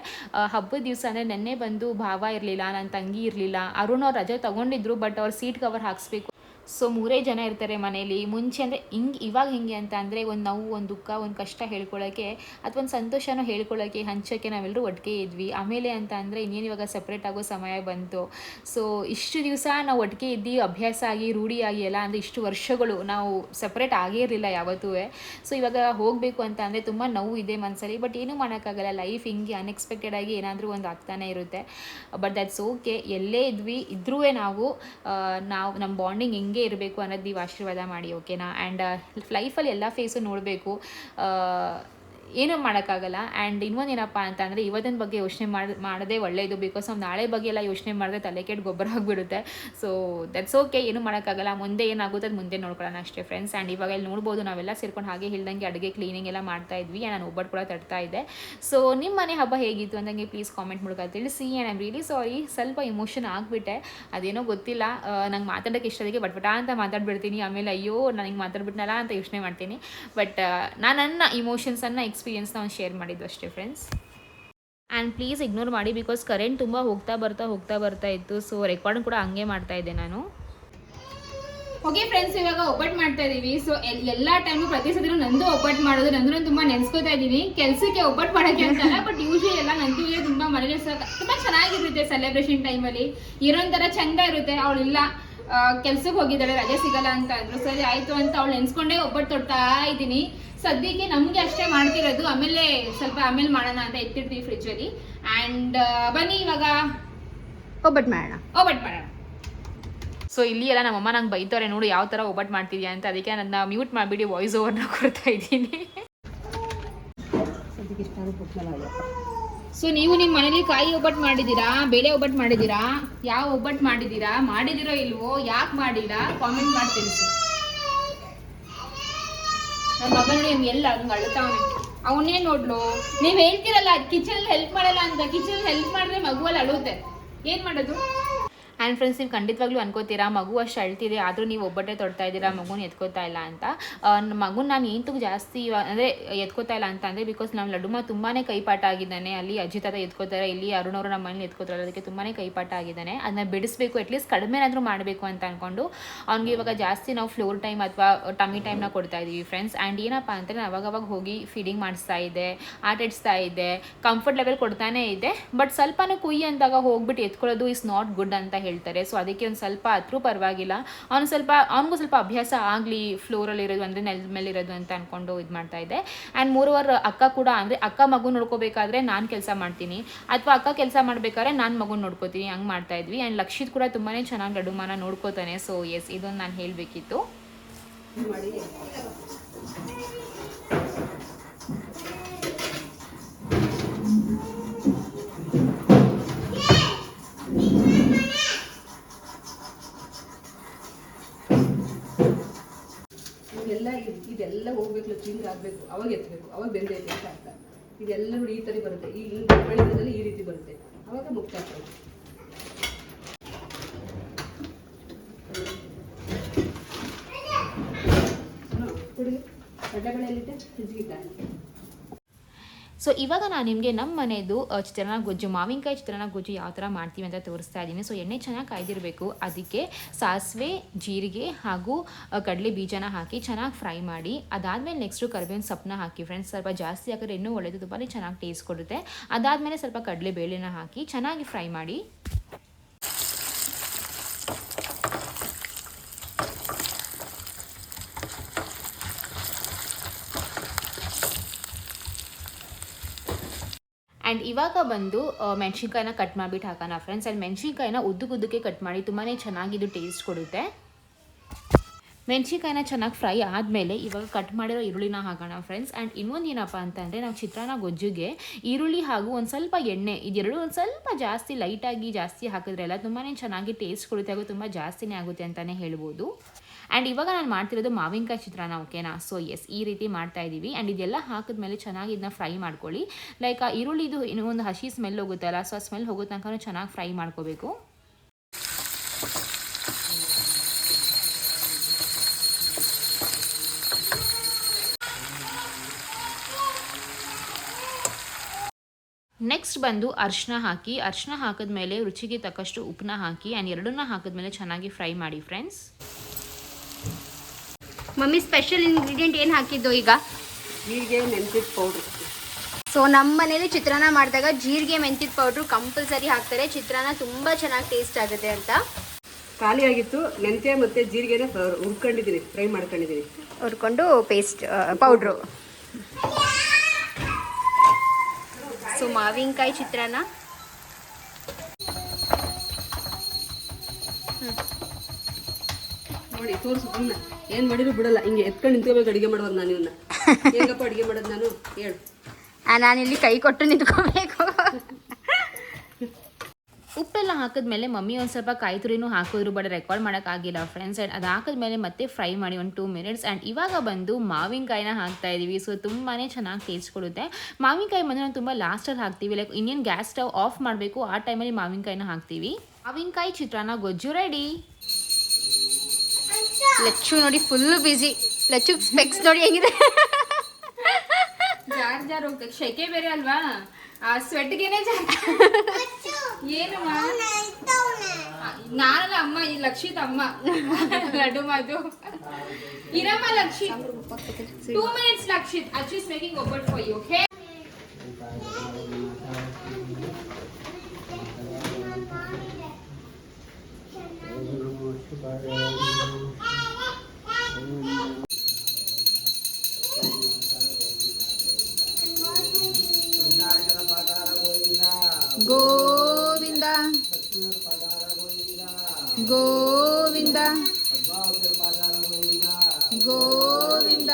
ಹಬ್ಬದ ದಿವಸ ಅಂದರೆ ನೆನ್ನೆ ಬಂದು ಭಾವ ಇರಲಿಲ್ಲ ನನ್ನ ತಂಗಿ ಇರಲಿಲ್ಲ. ಅರುಣ್ ಅವ್ರು ರಜೆ ತೊಗೊಂಡಿದ್ರು ಬಟ್ ಅವ್ರು ಸೀಟ್ ಕವರ್ ಹಾಕಿಸ್ಬೇಕು ಸೊ ಮೂರೇ ಜನ ಇರ್ತಾರೆ ಮನೇಲಿ. ಮುಂಚೆ ಅಂದರೆ ಹಿಂಗೆ, ಇವಾಗ ಹೆಂಗೆ ಅಂತ ಅಂದರೆ ಒಂದು ನೋವು, ಒಂದು ದುಃಖ, ಒಂದು ಕಷ್ಟ ಹೇಳ್ಕೊಳ್ಳೋಕ್ಕೆ ಅಥವಾ ಒಂದು ಸಂತೋಷನೂ ಹೇಳ್ಕೊಳ್ಳೋಕ್ಕೆ ಹಂಚೋಕ್ಕೆ ನಾವೆಲ್ಲರೂ ಒಟ್ಟಿಗೆ ಇದ್ವಿ. ಆಮೇಲೆ ಅಂತ ಅಂದರೆ ಇನ್ನೇನು ಇವಾಗ ಸಪ್ರೇಟ್ ಆಗೋ ಸಮಯ ಬಂತು. ಸೊ ಇಷ್ಟು ದಿವಸ ನಾವು ಒಟ್ಟಿಗೆ ಇದ್ದು, ಅಭ್ಯಾಸ ಆಗಿ ರೂಢಿಯಾಗಿ ಎಲ್ಲ ಅಂದರೆ ಇಷ್ಟು ವರ್ಷಗಳು ನಾವು ಸಪ್ರೇಟ್ ಆಗೇ ಇರಲಿಲ್ಲ ಯಾವತ್ತೂ. ಸೊ ಇವಾಗ ಹೋಗಬೇಕು ಅಂತ ಅಂದರೆ ತುಂಬ ನೋವು ಇದೆ ಮನಸ್ಸಲ್ಲಿ ಬಟ್ ಏನೂ ಮಾಡೋಕ್ಕಾಗಲ್ಲ. ಲೈಫ್ ಹಿಂಗೆ ಅನ್ಎಕ್ಸ್ಪೆಕ್ಟೆಡ್ ಆಗಿ ಏನಾದರೂ ಒಂದು ಆಗ್ತಾನೆ ಇರುತ್ತೆ. ಬಟ್ ದಟ್ಸ್ ಓಕೆ ಎಲ್ಲೇ ಇದ್ವಿ ಇದ್ರೂ ನಾವು ನಾವು ನಮ್ಮ ಬಾಂಡಿಂಗ್ ಹೆಂಗೆ ಇರಬೇಕು ಅನ್ನೋದು ನೀವು ಆಶೀರ್ವಾದ ಮಾಡಿ ಓಕೆನಾ ಆ್ಯಂಡ್ ಲೈಫಲ್ಲಿ ಎಲ್ಲ ಫೇಸು ನೋಡಬೇಕು. ಏನೂ ಮಾಡೋಕ್ಕಾಗಲ್ಲ. ಆ್ಯಂಡ್ ಇನ್ನೊಂದು ಏನಪ್ಪ ಅಂತಂದರೆ ಇವತ್ತಿನ ಬಗ್ಗೆ ಯೋಚನೆ ಮಾಡಿ, ಮಾಡೋದೇ ಒಳ್ಳೆಯದು ಬಿಕಾಸ್ ನಾವು ನಾಳೆ ಬಗ್ಗೆ ಎಲ್ಲ ಯೋಚನೆ ಮಾಡಿದ್ರೆ ತಲೆ ಕೆಟ್ಟು ಗೊಬ್ಬರ ಆಗಿಬಿಡುತ್ತೆ. ಸೊ ದಟ್ಸ್ ಓಕೆ ಏನೂ ಮಾಡೋಕ್ಕಾಗಲ್ಲ. ಮುಂದೆ ಏನಾಗುತ್ತೆ ಅದು ಮುಂದೆ ನೋಡ್ಕೊಳ್ಳೋಣ ಅಷ್ಟೇ ಫ್ರೆಂಡ್ಸ್ ಆ್ಯಂಡ್ ಇವಾಗ ಇಲ್ಲಿ ನೋಡ್ಬೋದು ನಾವೆಲ್ಲ ಸೇರ್ಕೊಂಡು ಹಾಗೆ ಹೇಳ್ದಂಗೆ ಅಡುಗೆ ಕ್ಲೀನಿಂಗ್ ಎಲ್ಲ ಮಾಡ್ತಾ ಇದ್ವಿ. ನಾನು ಒಬ್ಬಟ್ಟು ಕೂಡ ತಡ್ತಾ ಇದ್ದೆ. ಸೊ ನಿಮ್ಮ ಮನೆ ಹಬ್ಬ ಹೇಗಿತ್ತು ಅಂದಂಗೆ ಪ್ಲೀಸ್ ಕಾಮೆಂಟ್ ಮೂಲಕ ತಿಳಿಸಿ. ಆ್ಯಂಡ್ ಐಮ್ ರಿಯಲಿ ಸಾರಿ ಸ್ವಲ್ಪ ಇಮೋಷನ್ ಆಗಿಬಿಟ್ಟೆ. ಅದೇನೋ ಗೊತ್ತಿಲ್ಲ. ನಂಗೆ ಮಾತಾಡೋಕ್ಕೆ ಇಷ್ಟ ಅದಕ್ಕೆ ಬಟ್ಬಟ ಅಂತ ಮಾತಾಡ್ಬಿಡ್ತೀನಿ. ಆಮೇಲೆ ಅಯ್ಯೋ ನನಗೆ ಮಾತಾಡ್ಬಿಟ್ನಲ್ಲ ಅಂತ ಯೋಚನೆ ಮಾಡ್ತೀನಿ. ಬಟ್ ನಾನು ನನ್ನ ಇಮೋಷನ್ಸನ್ನು ಎಕ್ಸ್ಪೀರಿಯನ್ಸ್ನ ನಾವು ಶೇರ್ ಮಾಡಿದ್ದು ಅಷ್ಟೇ ಫ್ರೆಂಡ್ಸ್ ಆ್ಯಂಡ್ ಪ್ಲೀಸ್ ಇಗ್ನೋರ್ ಮಾಡಿ ಬಿಕಾಸ್ ಕರೆಂಟ್ ತುಂಬ ಹೋಗ್ತಾ ಬರ್ತಾ ಹೋಗ್ತಾ ಬರ್ತಾ ಇತ್ತು. ಸೊ ರೆಕಾರ್ಡ್ ಕೂಡ ಹಂಗೆ ಮಾಡ್ತಾ ಇದ್ದೆ ನಾನು. ಓಕೆ ಫ್ರೆಂಡ್ಸ್ ಇವಾಗ ಒಬ್ಬಟ್ಟು ಮಾಡ್ತಾ ಇದೀವಿ. ಸೊ ಎಲ್ಲ ಟೈಮು ಪ್ರತಿ ಸತಿ ನಂದು ಒಬ್ಬಟ್ಟು ಮಾಡೋದು. ನಂದು ತುಂಬಾ ನೆನ್ಸ್ಕೊತಾ ಇದ್ದೀನಿ ಕೆಲಸಕ್ಕೆ ಒಬ್ಬಟ್ಟು ಮಾಡೋಕೆ ಅಂತಲ್ಲ ಬಟ್ ಯೂಶಲಿ ಎಲ್ಲ ನಂದು ಇದೆ. ತುಂಬಾ ಮನೇಲಿ ತುಂಬಾ ಚೆನ್ನಾಗಿರುತ್ತೆ ಸೆಲೆಬ್ರೇಷನ್ ಟೈಮಲ್ಲಿ ಇರೋಂಥರ ಚಂದ ಇರುತ್ತೆ. ಅವಳಿಲ್ಲ ಕೆಲ್ಸಕ್ಕೆ ಹೋಗಿದ್ದಾಳೆ, ರಜೆ ಸಿಗಲ್ಲ ಅಂತ ಅಂದ್ರು. ಸರಿ, ಆಯ್ತು ಅಂತ ಅವಳು ನೆನ್ಸ್ಕೊಂಡೇ ಒಬ್ಬಟ್ಟು ತೊಡ್ತಾ ಇದ್ದೀನಿ ಸದ್ಯಕ್ಕೆ ನಮ್ಗೆ ಅಷ್ಟೇ ಮಾಡ್ತಿರೋದು. ಆಮೇಲೆ ಸ್ವಲ್ಪ ಆಮೇಲೆ ಮಾಡೋಣ ಅಂತ ಎತ್ತಿರ್ತೀವಿ ಫ್ರಿಜ್ಜಲ್ಲಿ ಆ್ಯಂಡ್ ಬನ್ನಿ ಇವಾಗ. ಒಬ್ಬಟ್ಟು ಮಾಡೋಣ. ಒಬ್ಬಟ್ಟು ಮಾಡೋಣ. ಸೊ ಇಲ್ಲಿ ಎಲ್ಲ ನಮ್ಮಮ್ಮ ನಂಗೆ ಬೈತಾರೆ ನೋಡು ಯಾವ ಥರ ಒಬ್ಬಟ್ಟು ಮಾಡ್ತಿದ್ಯಾ ಅಂತ. ಅದಕ್ಕೆ ನನ್ನ ಮ್ಯೂಟ್ ಮಾಡಿಬಿಡಿ ವಾಯ್ಸ್ ಓವರ್ನ ಕೊಡ್ತಾ ಇದ್ದೀನಿ. ಸೊ ನೀವು ನಿಮ್ಮ ಮನೇಲಿ ಕಾಯಿ ಒಬ್ಬಟ್ಟು ಮಾಡಿದ್ದೀರಾ? ಬೇಳೆ ಒಬ್ಬಟ್ಟು ಮಾಡಿದ್ದೀರಾ? ಯಾವ ಒಬ್ಬಟ್ಟು ಮಾಡಿದ್ದೀರಾ? ಮಾಡಿದಿರೋ ಇಲ್ವೋ? ಯಾಕೆ ಮಾಡಿಲ್ಲ? ಕಾಮೆಂಟ್ ಮಾಡಿ ತಿಳಿಸಿ. ನನ್ನ ಮಗ ಎಲ್ಲ ಹಂಗೆ ಅಳ್ತಾವನೆ? ಅವನೇ ನೋಡ್ಲು. ನೀವು ಹೇಳ್ತಿರಲ್ಲ ಕಿಚನ್ ಹೆಲ್ಪ್ ಮಾಡಲ್ಲ ಅಂತ. ಕಿಚನ್ ಹೆಲ್ಪ್ ಮಾಡಿದ್ರೆ ಮಗುವಲ್ಲಿ ಅಳುತ್ತೆ. ಏನ್ ಮಾಡೋದು? ಆ್ಯಂಡ್ ಫ್ರೆಂಡ್ಸ್ ನೀವು ಖಂಡಿತವಾಗ್ಲೂ ಅನ್ಕೋತೀರಾ, ಮಗು ಅಷ್ಟು ಅಳ್ತಿದೆ, ಆದರೂ ನೀವು ಒಬ್ಬಟ್ಟೆ ತೊಡ್ತಾ ಇದ್ದೀರಾ, ಮಗುನ ಎತ್ಕೋತಾ ಇಲ್ಲ ಅಂತ. ಮಗುನ ನಾನು ಏಂತಕ್ಕೆ ಜಾಸ್ತಿ ಅಂದರೆ ಎತ್ಕೋತಾ ಇಲ್ಲ ಅಂತ ಅಂದರೆ ಬಿಕಾಸ್ ನಮ್ಮ ಲಡುಮ ತುಂಬಾ ಕೈಪಾಠ ಆಗಿದ್ದಾನೆ ಅಲ್ಲಿ ಅಜ್ಜಿ ತಾತ ಎತ್ಕೋತಾರೆ, ಇಲ್ಲಿ ಅರುಣವರು ನಮ್ಮ ಮನೇಲಿ ಎತ್ಕೋತಾರೆ ಅದಕ್ಕೆ ತುಂಬಾ ಕೈಪಾಠ ಆಗಿದ್ದಾನೆ ಅದನ್ನ ಬಿಡಿಸ್ಬೇಕು ಅಟ್ಲೀಸ್ಟ್ ಕಡಿಮೆನಾದರೂ ಮಾಡಬೇಕು ಅಂತ ಅಂದ್ಕೊಂಡು ಅವ್ನಿಗೆ ಇವಾಗ ಜಾಸ್ತಿ ನಾವು ಫ್ಲೋರ್ ಟೈಮ್ ಅಥವಾ ಟಮಿ ಟೈಮ್ನ ಕೊಡ್ತಾ ಇದ್ದೀವಿ ಫ್ರೆಂಡ್ಸ್ ಆ್ಯಂಡ್ ಏನಪ್ಪ ನಾನು ಅವಾಗವಾಗ ಹೋಗಿ ಫೀಡಿಂಗ್ ಮಾಡಿಸ್ತಾ ಇದೆ ಆಟಾಡಿಸ್ತಾ ಇದೆ ಕಂಫರ್ಟ್ ಲೆವೆಲ್ ಕೊಡ್ತಾನೆ ಇದೆ ಬಟ್ ಸ್ವಲ್ಪನೂ ಕುಯ್ಯಿ ಅಂದಾಗ ಹೋಗ್ಬಿಟ್ಟು ಎತ್ಕೊಳ್ಳೋದು ಇಸ್ ನಾಟ್ ಗುಡ್ ಅಂತ ಹೇಳ್ತಾರೆ. ಸೊ ಅದಕ್ಕೆ ಒಂದು ಸ್ವಲ್ಪ ಹತ್ರೂ ಪರವಾಗಿಲ್ಲ. ಅವನು ಸ್ವಲ್ಪ, ಅವನಿಗೂ ಸ್ವಲ್ಪ ಅಭ್ಯಾಸ ಆಗಲಿ ಫ್ಲೋರಲ್ಲಿ ಇರೋದು ಅಂದರೆ ನೆಲದ ಮೇಲೆ ಇರೋದು ಅಂತ ಅಂದ್ಕೊಂಡು ಇದು ಮಾಡ್ತಾ ಇದ್ದೆ. ಆ್ಯಂಡ್ ಮೂರವರ್ ಅಕ್ಕ ಕೂಡ ಅಂದರೆ, ಅಕ್ಕ ಮಗು ನೋಡ್ಕೋಬೇಕಾದ್ರೆ ನಾನು ಕೆಲಸ ಮಾಡ್ತೀನಿ. ಅಥವಾ ಅಕ್ಕ ಕೆಲಸ ಮಾಡಬೇಕಾದ್ರೆ ನಾನು ಮಗು ನೋಡ್ಕೋತೀನಿ. ಹಂಗೆ ಮಾಡ್ತಾ ಇದ್ವಿ. ಆ್ಯಂಡ್ ಲಕ್ಷಿತ್ ಕೂಡ ತುಂಬಾ ಚೆನ್ನಾಗಿ ಅಡುಮಾನ ನೋಡ್ಕೋತಾನೆ. ಸೊ ಎಸ್ ಇದೊಂದು ನಾನು ಹೇಳಬೇಕಿತ್ತು. ಚಿಂಗ್ ಆಗಬೇಕು ಅವಾಗ ಎತ್ತಬೇಕು ಅವಾಗ ಬೆಂದೈತೆ ಅಂತ ಅರ್ಥ. ಇದೆಲ್ಲ ನೋಡಿ ಈ ಥರ ಬರುತ್ತೆ. ಈ ಬೆಳೆದಲ್ಲಿ ಈ ರೀತಿ ಬರುತ್ತೆ. ಅವಾಗ ಮುಕ್ತ ಆಗ್ತದೆ. ಹ್ಮ್, ಕುಡಿ ಗಡ್ಡೆಗಳೆಲ್ಲಿದೆ ಫ್ರಿಜ್ಗಿಟ್ಟ? ಸೊ ಇವಾಗ ನಾನು ನಿಮಗೆ ನಮ್ಮ ಮನೆಯದು ಚಿತ್ರಾನ್ನ ಗೊಜ್ಜು, ಮಾವಿನಕಾಯಿ ಚಿತ್ರಾನ್ನ ಗೊಜ್ಜು ಯಾವ ಥರ ಮಾಡ್ತೀವಿ ಅಂತ ತೋರಿಸ್ತಾ ಇದ್ದೀನಿ. ಸೊ ಎಣ್ಣೆ ಚೆನ್ನಾಗಿ ಕಾಯ್ದಿರಬೇಕು. ಅದಕ್ಕೆ ಸಾಸಿವೆ, ಜೀರಿಗೆ ಹಾಗೂ ಕಡಲೆ ಬೀಜನ ಹಾಕಿ ಚೆನ್ನಾಗಿ ಫ್ರೈ ಮಾಡಿ, ಅದಾದಮೇಲೆ ನೆಕ್ಸ್ಟು ಕರಿಬೇವಿನ ಸೊಪ್ಪನ್ನ ಹಾಕಿ ಫ್ರೆಂಡ್ಸ್ ಸ್ವಲ್ಪ ಜಾಸ್ತಿ ಹಾಕಿದ್ರೆ ಇನ್ನೂ ಒಳ್ಳೆಯದು ತುಂಬಾ ಚೆನ್ನಾಗಿ ಟೇಸ್ಟ್ ಕೊಡುತ್ತೆ. ಅದಾದಮೇಲೆ ಸ್ವಲ್ಪ ಕಡಲೆ ಬೇಳೆನ ಹಾಕಿ ಚೆನ್ನಾಗಿ ಫ್ರೈ ಮಾಡಿ ಆ್ಯಂಡ್ ಇವಾಗ ಬಂದು ಮೆಣಸಿನ್ಕಾಯಿನ ಕಟ್ ಮಾಡಿಬಿಟ್ಟು ಹಾಕೋಣ ಫ್ರೆಂಡ್ಸ್ ಆ್ಯಂಡ್ ಮೆಣಸಿನ್ಕಾಯಿನ ಉದ್ದಕ್ಕೆ ಕಟ್ ಮಾಡಿ ತುಂಬಾ ಚೆನ್ನಾಗಿದ್ದು ಟೇಸ್ಟ್ ಕೊಡುತ್ತೆ. ಮೆಣಸಿನ್ಕಾಯಿನ ಚೆನ್ನಾಗಿ ಫ್ರೈ ಆದಮೇಲೆ ಇವಾಗ ಕಟ್ ಮಾಡಿರೋ ಈರುಳ್ಳಿನ ಹಾಕೋಣ ಫ್ರೆಂಡ್ಸ್ ಆ್ಯಂಡ್ ಇನ್ನೊಂದು ಏನಪ್ಪ ಅಂತಂದರೆ ನಾವು ಚಿತ್ರಾನ್ನ ಗೊಜ್ಜುಗೆ ಈರುಳ್ಳಿ ಹಾಗೂ ಒಂದು ಸ್ವಲ್ಪ ಎಣ್ಣೆ ಇದೆರಡು ಒಂದು ಸ್ವಲ್ಪ ಜಾಸ್ತಿ ಲೈಟಾಗಿ ಜಾಸ್ತಿ ಹಾಕಿದ್ರೆಲ್ಲ ತುಂಬಾ ಚೆನ್ನಾಗಿ ಟೇಸ್ಟ್ ಕೊಡುತ್ತೆ ಹಾಗೂ ತುಂಬ ಜಾಸ್ತಿನೇ ಆಗುತ್ತೆ ಅಂತಲೇ ಹೇಳ್ಬೋದು. ಆ್ಯಂಡ್ ಇವಾಗ ನಾನು ಮಾಡ್ತಿರೋದು ಮಾವಿನಕಾಯಿ ಚಿತ್ರಾನ್ನ ಓಕೆನಾ ಸೊ ಎಸ್ ಈ ರೀತಿ ಮಾಡ್ತಾ ಇದ್ದೀವಿ. ಆ್ಯಂಡ್ ಇದೆಲ್ಲ ಹಾಕಿದ್ಮೇಲೆ ಚೆನ್ನಾಗಿ ಇದನ್ನ ಫ್ರೈ ಮಾಡ್ಕೊಳ್ಳಿ. ಲೈಕ್ ಆ ಈರುಳ್ಳಿದು ಇನ್ನೂ ಒಂದು ಹಸಿ ಸ್ಮೆಲ್ ಹೋಗುತ್ತಲ್ಲ ಸೊ ಆ ಸ್ಮೆಲ್ ಹೋಗೋ ತನಕ ಚೆನ್ನಾಗಿ ಫ್ರೈ ಮಾಡ್ಕೋಬೇಕು. ನೆಕ್ಸ್ಟ್ ಬಂದು ಅರ್ಶಿನ ಹಾಕಿ. ಅರಿಶಿನ ಹಾಕಿದ್ಮೇಲೆ ರುಚಿಗೆ ತಕ್ಕಷ್ಟು ಉಪ್ಪನ್ನ ಹಾಕಿ ಆ್ಯಂಡ್ ಎರಡನ್ನ ಹಾಕಿದ್ಮೇಲೆ ಚೆನ್ನಾಗಿ ಫ್ರೈ ಮಾಡಿ ಫ್ರೆಂಡ್ಸ್ ಮಮ್ಮಿ ಸ್ಪೆಷಲ್ ಇಂಗ್ರೀಡಿಯೆಂಟ್ ಏನು ಹಾಕಿದ್ದು ಈಗ? ಜೀರಿಗೆ ಮೆಂತ್ಯದ ಪೌಡ್ರ್ ಸೊ ನಮ್ಮ ಮನೇಲಿ ಚಿತ್ರಾನ್ನ ಮಾಡಿದಾಗ ಜೀರಿಗೆ ಮೆಂತಿದ ಪೌಡ್ರು ಕಂಪಲ್ಸರಿ ಹಾಕ್ತಾರೆ. ಚಿತ್ರಾನ್ನ ತುಂಬ ಚೆನ್ನಾಗಿ ಟೇಸ್ಟ್ ಆಗುತ್ತೆ ಅಂತ. ಖಾಲಿ ಆಗಿತ್ತು ಮೆಂತ್ಯ ಮತ್ತೆ ಜೀರಿಗೆನ ಹುರ್ಕೊಂಡಿದ್ದೀನಿ. ಫ್ರೈ ಮಾಡ್ಕೊಂಡಿದ್ದೀನಿ. ಹುರ್ಕೊಂಡು ಪೇಸ್ಟ್ ಪೌಡ್ರು ಸೊ ಮಾವಿನಕಾಯಿ ಚಿತ್ರಾನ್ನ. ನೋಡಿ ತೋರಿಸು ಸುಮ್ಮನೆ ಏನು ಮಾಡಿದ್ರು ಬಿಡಲ್ಲ. ಹಿಂಗೆ ಎತ್ಕೊಂಡು ನಿಂತ್ಕೋಬೇಕು ಅಡುಗೆ ಮಾಡುವಾಗ ನಾನು ಇವನ್ನ ಹೇಗಪ್ಪ ಅಡುಗೆ ಮಾಡೋದು ನಾನು? ಹೇಳು. ನಾನಿಲ್ಲಿ ಕೈ ಕೊಟ್ಟು ನಿಂತ್ಕೋಬೇಕು. ಉಪ್ಪೆಲ್ಲ ಹಾಕಿದ್ಮೇಲೆ ಮಮ್ಮಿ ಒಂದು ಸ್ವಲ್ಪ ಕಾಯಿ ತುರಿನೂ ಹಾಕಿದ್ರು ಬಟ್ ರೆಕಾರ್ಡ್ ಮಾಡೋಕ್ಕಾಗಿಲ್ಲ ಫ್ರೆಂಡ್ಸ್ ಆ್ಯಂಡ್ ಅದು ಹಾಕಿದ್ಮೇಲೆ ಮತ್ತೆ ಫ್ರೈ ಮಾಡಿ ಒಂದು ಟೂ ಮಿನಿಟ್ಸ್ ಆ್ಯಂಡ್ ಇವಾಗ ಬಂದು ಮಾವಿನಕಾಯಿನ ಹಾಕ್ತಾ ಇದ್ದೀವಿ ಸೊ ತುಂಬಾ ಚೆನ್ನಾಗಿ ಟೇಸ್ಟ್ ಕೊಡುತ್ತೆ. ಮಾವಿನಕಾಯಿ ಬಂದು ನಾವು ತುಂಬ ಲಾಸ್ಟಲ್ಲಿ ಹಾಕ್ತೀವಿ. ಲೈಕ್ ಇನ್ನೇನು ಗ್ಯಾಸ್ ಸ್ಟವ್ ಆಫ್ ಮಾಡಬೇಕು. ಆ ಟೈಮಲ್ಲಿ ಮಾವಿನಕಾಯಿನ ಹಾಕ್ತೀವಿ. ಮಾವಿನಕಾಯಿ ಚಿತ್ರಾನ್ನ ಗೊಜ್ಜು ರೆಡಿ ಲಚ್ಚು ನೋಡಿ ಫುಲ್ ಬಿಸಿ ಲಚ್ಚು ಸ್ಪೆಕ್ಸ್ ನೋಡಿ ಹೆಂಗಿದೆ. ಜಾರ್ ಜಾರ್ ಹೋಗ್ತದೆ ಶೆಕೆ ಬೇರೆ ಅಲ್ವಾ? ಆ ಸ್ವೆಟ್ಗೆನೆ ಜಾರ್. ಏನು ನಾನಲ್ಲ ಅಮ್ಮ ಈ ಲಕ್ಷಿತ್ ಅಮ್ಮ. ಲಡ್ಡು ಮಾತು ಇರಮ್ಮ Lakshit two minutes Lakshith. Achchu is making obbattu for you okay Govinda Govinda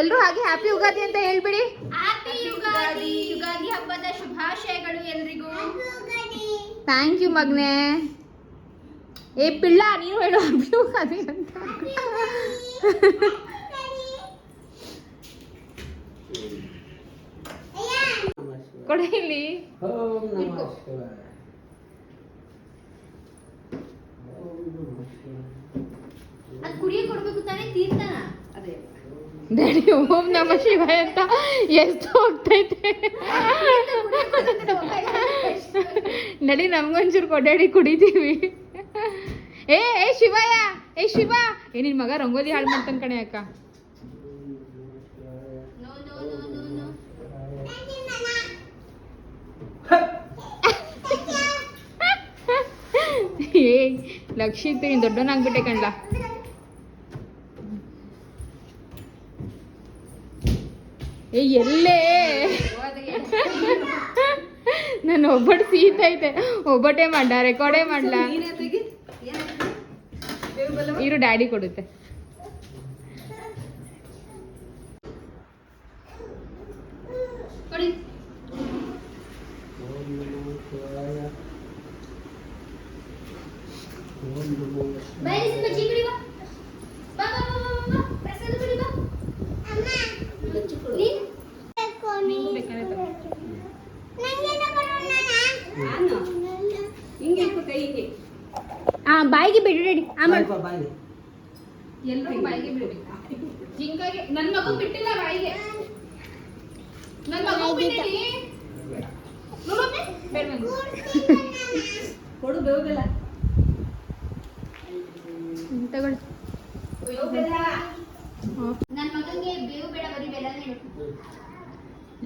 ಎಲ್ರು ಹಾಗೆ ಹ್ಯಾಪಿ ಯುಗಾದಿ ಅಂತ ಹೇಳ್ಬಿಡಿ. ಹ್ಯಾಪಿ ಯುಗಾದಿ. ಯುಗಾದಿ ಹಬ್ಬದ ಶುಭಾಶಯಗಳು ಎಲ್ರಿಗೂ. ಥ್ಯಾಂಕ್ ಯು ಮಗ್ನೆ. ಏ ಪಿಳ್ಳ ನೀನು ಹೇಳು ಹ್ಯಾಪಿ ಯುಗಾದಿ ಅಂತ. ಕೊಡ ಇಲ್ಲಿ ಓಂ ನಮಃ ಶಿವಾಯ. ಅದು ಕುಡಿಯ ಕೊಡ್ಬೇಕು ತಾನೇ ತೀರ್ಥನ? ಅದೇ. ಡ್ಯಾಡಿ ಓಂ ನಮ ಶಿವಾಯ ಅಂತ ಎಷ್ಟು ಹೋಗ್ತೈತೆ. ನಡಿ ನಮ್ಗೊಂಚೂರು ಕೊಡ್ಯಾಡಿ ಕುಡಿತೀವಿ. ಏ ಏ ಶಿವಯ್ಯ ಏ ಶಿವ. ಏ ನಿನ್ ಮಗ ರಂಗೋಲಿ ಹಾಳು ಮಾಡ್ತಾನ ಕಣೆ ಅಕ್ಕ. ಏ ಲಕ್ಷಿತ್ ನೀನು ದೊಡ್ಡವನಾಗ್ಬಿಟ್ಟೆ ಕಣ್ಲ. ಏ ಎಲ್ಲೇ? ನಾನು ಒಬ್ಬಟ್ಟು ಸೀತೈತೆ ಒಬ್ಬಟ್ಟೆ ಮಾಡ್ಲ ರೆಕಾರ್ಡೇ ಮಾಡ್ಲ? ಇರು ಡ್ಯಾಡಿ ಕೊಡುತ್ತೆ ಕೊಡಿ ಓಂ ನಮೋ ಶಿವಾಯ ಓಂ ನಮೋ ಬೈ ಬಜ್ಜಿ ಕುಡಿ ಬಾ ಬಾ ಬಾ ಬಾ ಬಾ ಬಾ ಪ್ರಸಾದ ಕುಡಿ ಬಾ ನೀನ್ ನಾನು ಹಿಂಗೆ ಇಟ್ಕೊ ಕೈ ಹಿಂಗೆ ಆ ಬಾಯಿಗೆ ಬಿಡು ರೆಡಿ ಬಾಯ್ ಬಾ, ಬಾಯ್. ಎಲ್ರಿಗೂ ಬಾಯಿಗೆ ಬಿಡ್ಬೇಕು ಜಿಂಕಾಗೆ ನನ್ನ ಮಗು ಬಿಟ್ಟಿಲ್ಲ ಬಾಯಿಗೆ. ನನ್ನ ಮಗು ಬಿಟ್ಟಿಡಿ ನೋಡಮ್ಮೆ ಬೇಡ ಮಗು. ಕೊಡು ಬೇವು ಬೆಲ್ಲ ಹ್ಮ್, ತಗೊಳ್ಳಿ. ಬೇವು ಬೆಲ್ಲ ನನ್ನ ಮಗನಿಗೆ ಬೇವು ಬೇಡ ಬರೀ ಬೆಲ್ಲ ನೀಡು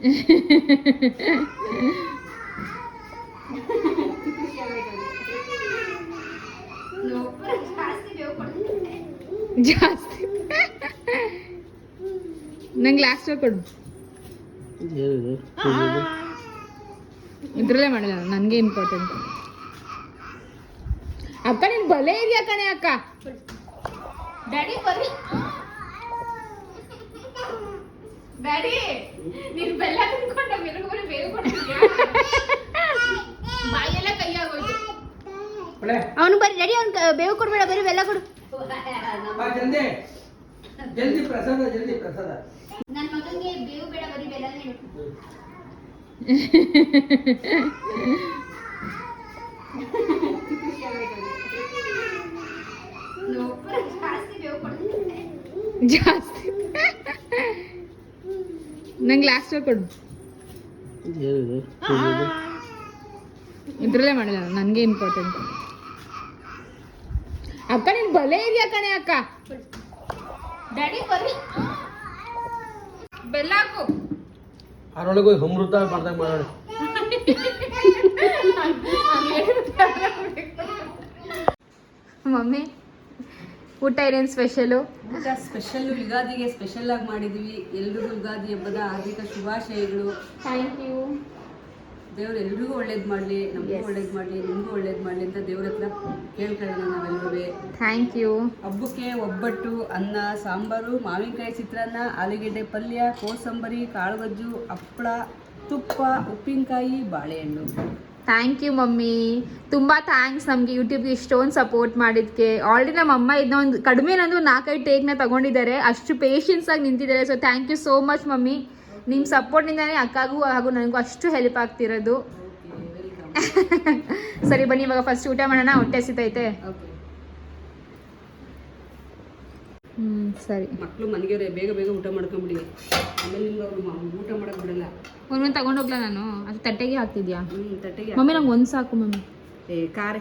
ಜಾಸ್ತಿ ಬೇವು ಕೊಡ್ತೀನಿ ಜಾಸ್ತಿ. ನಂಗೆ ಲಾಸ್ಟ್ ಕೊಡು. ಏನಿದು ಇದ್ರಲ್ಲೇ ಮಾಡಿಲ್ಲ ನನಗೆ ಇಂಪಾರ್ಟೆಂಟ್ ಅಕ್ಕ ನಿನ್ ಬಲೆ ಇದೆಯಾ ಕಣೆ ಅಕ್ಕ? ಡ್ಯಾಡಿ ಬರ್ರಿ ಡ್ಯಾಡಿ ನೀನ್ ಬೆಲ್ಲ ತಿನ್ಕೊಂಡ ಮೆರಗು ಬರೀ ಬೇವು ಕೊಡ್ತಿದ್ಯಾ? ಬಾಯೆಲ್ಲ ಕೈ ಆಗೋಯ್ತು ಕೊಡೆ ಅವನು ಬರೀ ರೆಡಿ ಅವ್ನು ಬೇವು ಕೊಡ್ಬೇಡ ಬರೀ ಬೆಲ್ಲ ಕೊಡು. ಬಾ ಜಲ್ದಿ ಜಲ್ದಿ ಪ್ರಸಾದ ಜಲ್ದಿ ಪ್ರಸಾದ ನನ್ನ ಮಗನಿಗೆ ಬೇವು ಬೇಡ ಬರೀ ಬೆಲ್ಲ ನೀಡು ಜಾಸ್ತಿ ಬೇವು ಕೊಡ್ತೀನಿ ಜಾಸ್ತಿ ನಂಗೆ ಲಾಸ್ಟ್ ಕೊಡು ಏನಿದು ಇದ್ರಲ್ಲೇ ಮಾಡಿಲ್ಲ ನನಗೆ ಇಂಪಾರ್ಟೆಂಟ್ ಅಕ್ಕ ನಿನ್ ಬಲೆ ಇದೆಯಾ ಕಣೆ ಅಕ್ಕ? ಡ್ಯಾಡಿ ಬರ್ರಿ. ಬೆಲ್ಲ ಹಾಕು. ಅದ್ರೊಳಗೆ ಹೋಗಿ ಅಮೃತ ಮಾಡ್ದಾಗ ಮಾಡೋಣ. ಮಮ್ಮಿ ಊಟ ಏನೇನು ಸ್ಪೆಷಲು ಊಟ ಸ್ಪೆಷಲ್ ಯುಗಾದಿಗೆ ಸ್ಪೆಷಲ್ ಆಗಿ ಮಾಡಿದ್ವಿ. ಎಲ್ರಿಗೂ ಯುಗಾದಿ ಹಬ್ಬದ ಹಾರ್ದಿಕ ಶುಭಾಶಯಗಳು. ಥ್ಯಾಂಕ್ ಯು ದೇವ್ರು ಎಲ್ರಿಗೂ ಒಳ್ಳೇದು ಮಾಡಲಿ ನಮಗೂ ಒಳ್ಳೇದು ಮಾಡಲಿ ನಿಮಗೂ ಒಳ್ಳೇದು ಮಾಡಲಿ ಅಂತ ದೇವ್ರ ಹತ್ರ ಕೇಳ್ಕೊಳ್ಳೋಣ ನಾವೆಲ್ಲರೂ ಥ್ಯಾಂಕ್ ಯು ಹಬ್ಬಕ್ಕೆ ಒಬ್ಬಟ್ಟು ಅನ್ನ ಸಾಂಬಾರು ಮಾವಿನಕಾಯಿ ಚಿತ್ರಾನ್ನ ಆಲೂಗೆಡ್ಡೆ ಪಲ್ಯ ಕೋಸಂಬರಿ ಕಾಳುಗಜ್ಜು ಹಪ್ಪಳ ತುಪ್ಪ ಉಪ್ಪಿನಕಾಯಿ ಬಾಳೆಹಣ್ಣು. Thank you mummy. ತುಂಬ ಥ್ಯಾಂಕ್ಸ್ ನಮಗೆ ಯೂಟ್ಯೂಬ್ಗೆ ಇಷ್ಟೊಂದು ಸಪೋರ್ಟ್ ಮಾಡಿದ್ದಕ್ಕೆ ಆಲ್ರೆಡಿ ನಮ್ಮ ಅಮ್ಮ ಇದನ್ನೊಂದು ಕಡಿಮೆ ನಂದು ನಾಲ್ಕೈದು ಟೇಕ್ನ ತಗೊಂಡಿದ್ದಾರೆ. ಅಷ್ಟು ಪೇಷನ್ಸ್ ಆಗಿ ನಿಂತಿದ್ದಾರೆ. So thank you so much mummy. ನಿಮ್ಮ ಸಪೋರ್ಟ್ನಿಂದನೇ ಅಕ್ಕಾಗೂ ಹಾಗೂ ನನಗೂ ಅಷ್ಟು ಹೆಲ್ಪ್ ಆಗ್ತಿರೋದು. ಸರಿ ಬನ್ನಿ ಇವಾಗ ಫಸ್ಟ್ ಊಟ ಮಾಡೋಣ ಹೊಟ್ಟೆ ಸಿತೈತೆ ಹ್ಞೂ ಸರಿ. ಮಕ್ಕಳು ಮನೆಗೆ ಬೇಗ ಬೇಗ ಊಟ ಮಾಡ್ಕೊಂಬಿಡಿ. ಆಮೇಲೆ ಊಟ ಮಾಡಕ್ ಬಿಡಲ್ಲ. ಒಂದೊಂದು ತಗೊಂಡೋಗ್ಲಾ ನಾನು? ಅದು ತಟ್ಟೆಗೆ ಹಾಕ್ತಿದ್ಯಾ? ಹ್ಞೂ ತಟ್ಟೆಗೆ ಮಮ್ಮಿ ನಂಗೆ ಒಂದು ಸಾಕು ಮಮ್ಮಿ. ಏ ಖಾರ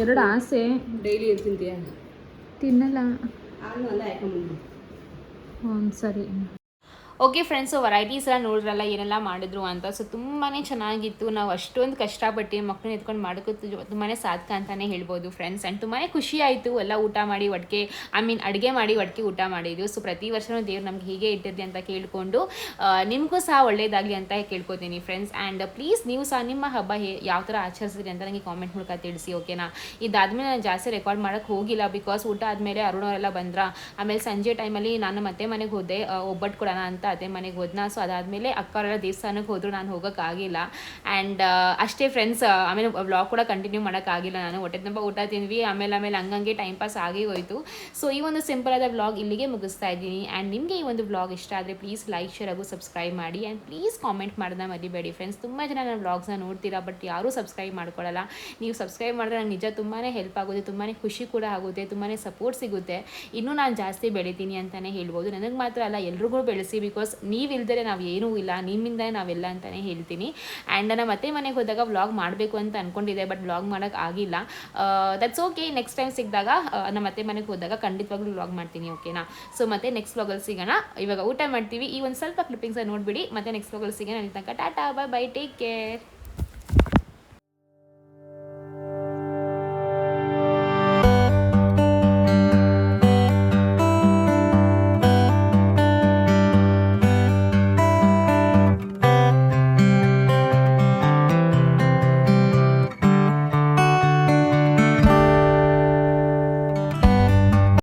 ಎರಡು ಆಸೆ. ಡೈಲಿ ಏನು ತಿಂತೀಯ? ತಿನ್ನಲ್ಲ. ಹ್ಞೂ ಸರಿ. ಓಕೆ ಫ್ರೆಂಡ್ಸ್ ವೆರೈಟೀಸ್ ಎಲ್ಲ ನೋಡ್ರಲ್ಲ, ಏನೆಲ್ಲ ಮಾಡಿದ್ರು ಅಂತ. ಸೊ ತುಂಬಾ ಚೆನ್ನಾಗಿತ್ತು. ನಾವು ಅಷ್ಟೊಂದು ಕಷ್ಟಪಟ್ಟು ಮಕ್ಕಳನ್ನ ಎತ್ಕೊಂಡು ಮಾಡೋಕ್ಕೂ ತುಂಬಾ ಸಾಧಕ ಅಂತಲೇ ಹೇಳ್ಬೋದು ಫ್ರೆಂಡ್ಸ್ ಆ್ಯಂಡ್ ತುಂಬಾ ಖುಷಿ ಆಯಿತು. ಎಲ್ಲ ಊಟ ಮಾಡಿ ಒಟ್ಟಿಗೆ ಐ ಮೀನ್ ಅಡುಗೆ ಮಾಡಿ ಒಟ್ಟಿಗೆ ಊಟ ಮಾಡಿದ್ವಿ. ಸೊ ಪ್ರತಿ ವರ್ಷವೂ ದೇವ್ರು ನಮ್ಗೆ ಹೀಗೆ ಇಟ್ಟಿದ್ದೆ ಅಂತ ಕೇಳಿಕೊಂಡು ನಿಮಗೂ ಸಹ ಒಳ್ಳೇದಾಗಲಿ ಅಂತ ಕೇಳ್ಕೊತೀನಿ ಫ್ರೆಂಡ್ಸ್ ಆ್ಯಂಡ್ ಪ್ಲೀಸ್ ನೀವು ಸಹ ನಿಮ್ಮ ಹಬ್ಬ ಯಾವ ಥರ ಆಚರಿಸಿದ್ರಿ ಅಂತ ನನಗೆ ಕಾಮೆಂಟ್ ಮೂಲಕ ತಿಳಿಸಿ ಓಕೆನಾ ಇದಾದ್ಮೇಲೆ ನಾನು ಜಾಸ್ತಿ ರೆಕಾರ್ಡ್ ಮಾಡೋಕ್ಕೆ ಹೋಗಿಲ್ಲ ಬಿಕಾಸ್ ಊಟ ಆದಮೇಲೆ ಅರುಣವರೆಲ್ಲ ಬಂದ್ರ. ಆಮೇಲೆ ಸಂಜೆ ಟೈಮಲ್ಲಿ ನಾನು ಮತ್ತೆ ಮನೆಗೆ ಹೋದೆ. ಒಬ್ಬಟ್ಟು ಕೊಡೋಣ ಅಂತ. ಅದೇ ಮನೆಗೆ ಹೋದ್ನ? ಸೊ ಅದಾದಮೇಲೆ ಅಕ್ಕವರೆಲ್ಲ ದೇವಸ್ಥಾನಕ್ಕೆ ಹೋದರೂ, ನಾನು ಹೋಗೋಕ್ಕಾಗಿಲ್ಲ ಆ್ಯಂಡ್ ಅಷ್ಟೇ ಫ್ರೆಂಡ್ಸ್ ಆಮೇಲೆ ವ್ಲಾಗ್ ಕೂಡ ಕಂಟಿನ್ಯೂ ಮಾಡೋಕ್ಕಾಗಿಲ್ಲ ನಾನು. ಹೊಟ್ಟೆ ತುಂಬ ಊಟ ತಿಂದ್ವಿ. ಆಮೇಲೆ ಆಮೇಲೆ ಹಂಗಂಗೆ ಟೈಮ್ ಪಾಸ್ ಆಗಿ ಹೋಯಿತು. ಸೊ ಈ ಒಂದು ಸಿಂಪಲ್ ಆದ ವ್ಲಾಗ್ ಇಲ್ಲಿಗೆ ಮುಗಿಸ್ತಾ ಇದ್ದೀನಿ. ಆ್ಯಂಡ್ ನಿಮಗೆ ಈ ಒಂದು ವ್ಲಾಗ್ ಇಷ್ಟ ಆದರೆ ಪ್ಲೀಸ್ ಲೈಕ್ ಶೇರ್ ಹಾಗೂ ಸಬ್ಸ್ಕ್ರೈಬ್ ಮಾಡಿ. ಆ್ಯಂಡ್ ಪ್ಲೀಸ್ ಕಾಮೆಂಟ್ ಮಾಡೋದನ್ನ ಮರಿಬೇಡಿ ಫ್ರೆಂಡ್ಸ್ ತುಂಬ ಜನ ನನ್ನ ವ್ಲಾಗ್ಸ್ನ ನೋಡ್ತೀರಾ ಬಟ್ ಯಾರೂ ಸಬ್ಸ್ಕ್ರೈಬ್ ಮಾಡ್ಕೊಳ್ಳಲ್ಲ ನೀವು ಸಬ್ಸ್ಕ್ರೈಬ್ ಮಾಡಿದ್ರೆ ನನಗೆ ನಿಜ ತುಂಬಾ ಹೆಲ್ಪ್ ಆಗುತ್ತೆ ತುಂಬಾ ಖುಷಿ ಕೂಡ ಆಗುತ್ತೆ ತುಂಬಾ ಸಪೋರ್ಟ್ ಸಿಗುತ್ತೆ. ಇನ್ನೂ ನಾನು ಜಾಸ್ತಿ ಬೆಳಿತೀನಿ ಅಂತಲೇ ಹೇಳ್ಬೋದು. ನನಗೆ ಮಾತ್ರ ಅಲ್ಲ, ಎಲ್ರಿಗೂ ಬೆಳೆಸಿ ಬಿಕಾಸ್ ನೀವು ಇಲ್ದರೆ ನಾವು ಏನೂ ಇಲ್ಲ ನಿಮ್ಮಿಂದಲೇ ನಾವೆಲ್ಲ ಅಂತಲೇ ಹೇಳ್ತೀನಿ. ಆ್ಯಂಡ್ ನಾನು ಮತ್ತೆ ಮನೆಗೆ ಹೋದಾಗ ವ್ಲಾಗ್ ಮಾಡಬೇಕು ಅಂತ ಅಂದ್ಕೊಂಡಿದ್ದೆ ಬಟ್ ವ್ಲಾಗ್ ಮಾಡೋಕ್ಕೆ ಆಗಿಲ್ಲ. ದಟ್ಸ್ ಓಕೆ ನೆಕ್ಸ್ಟ್ ಟೈಮ್ ಸಿಕ್ಕಿದಾಗ ನಮ್ಮ ಮತ್ತೆ ಮನೆಗೆ ಹೋದಾಗ ಖಂಡಿತವಾಗ್ಲೂ ವ್ಲಾಗ್ ಮಾಡ್ತೀನಿ ಓಕೆನಾ ಸೊ ಮತ್ತೆ ನೆಕ್ಸ್ಟ್ ವ್ಲಾಗಲ್ಲಿ ಸಿಗೋಣ. ಇವಾಗ ಊಟ ಮಾಡ್ತೀವಿ. ಈ ಒಂದು ಸ್ವಲ್ಪ ಕ್ಲಿಪ್ಪಿಂಗ್ಸ್ ನೋಡಿಬಿಡಿ. ಮತ್ತೆ ನೆಕ್ಸ್ಟ್ ವ್ಲಾಗಲ್ಲಿ ಸಿಗೋಣ. ಅಲ್ಲಿ ತನಕ tata bye bye take care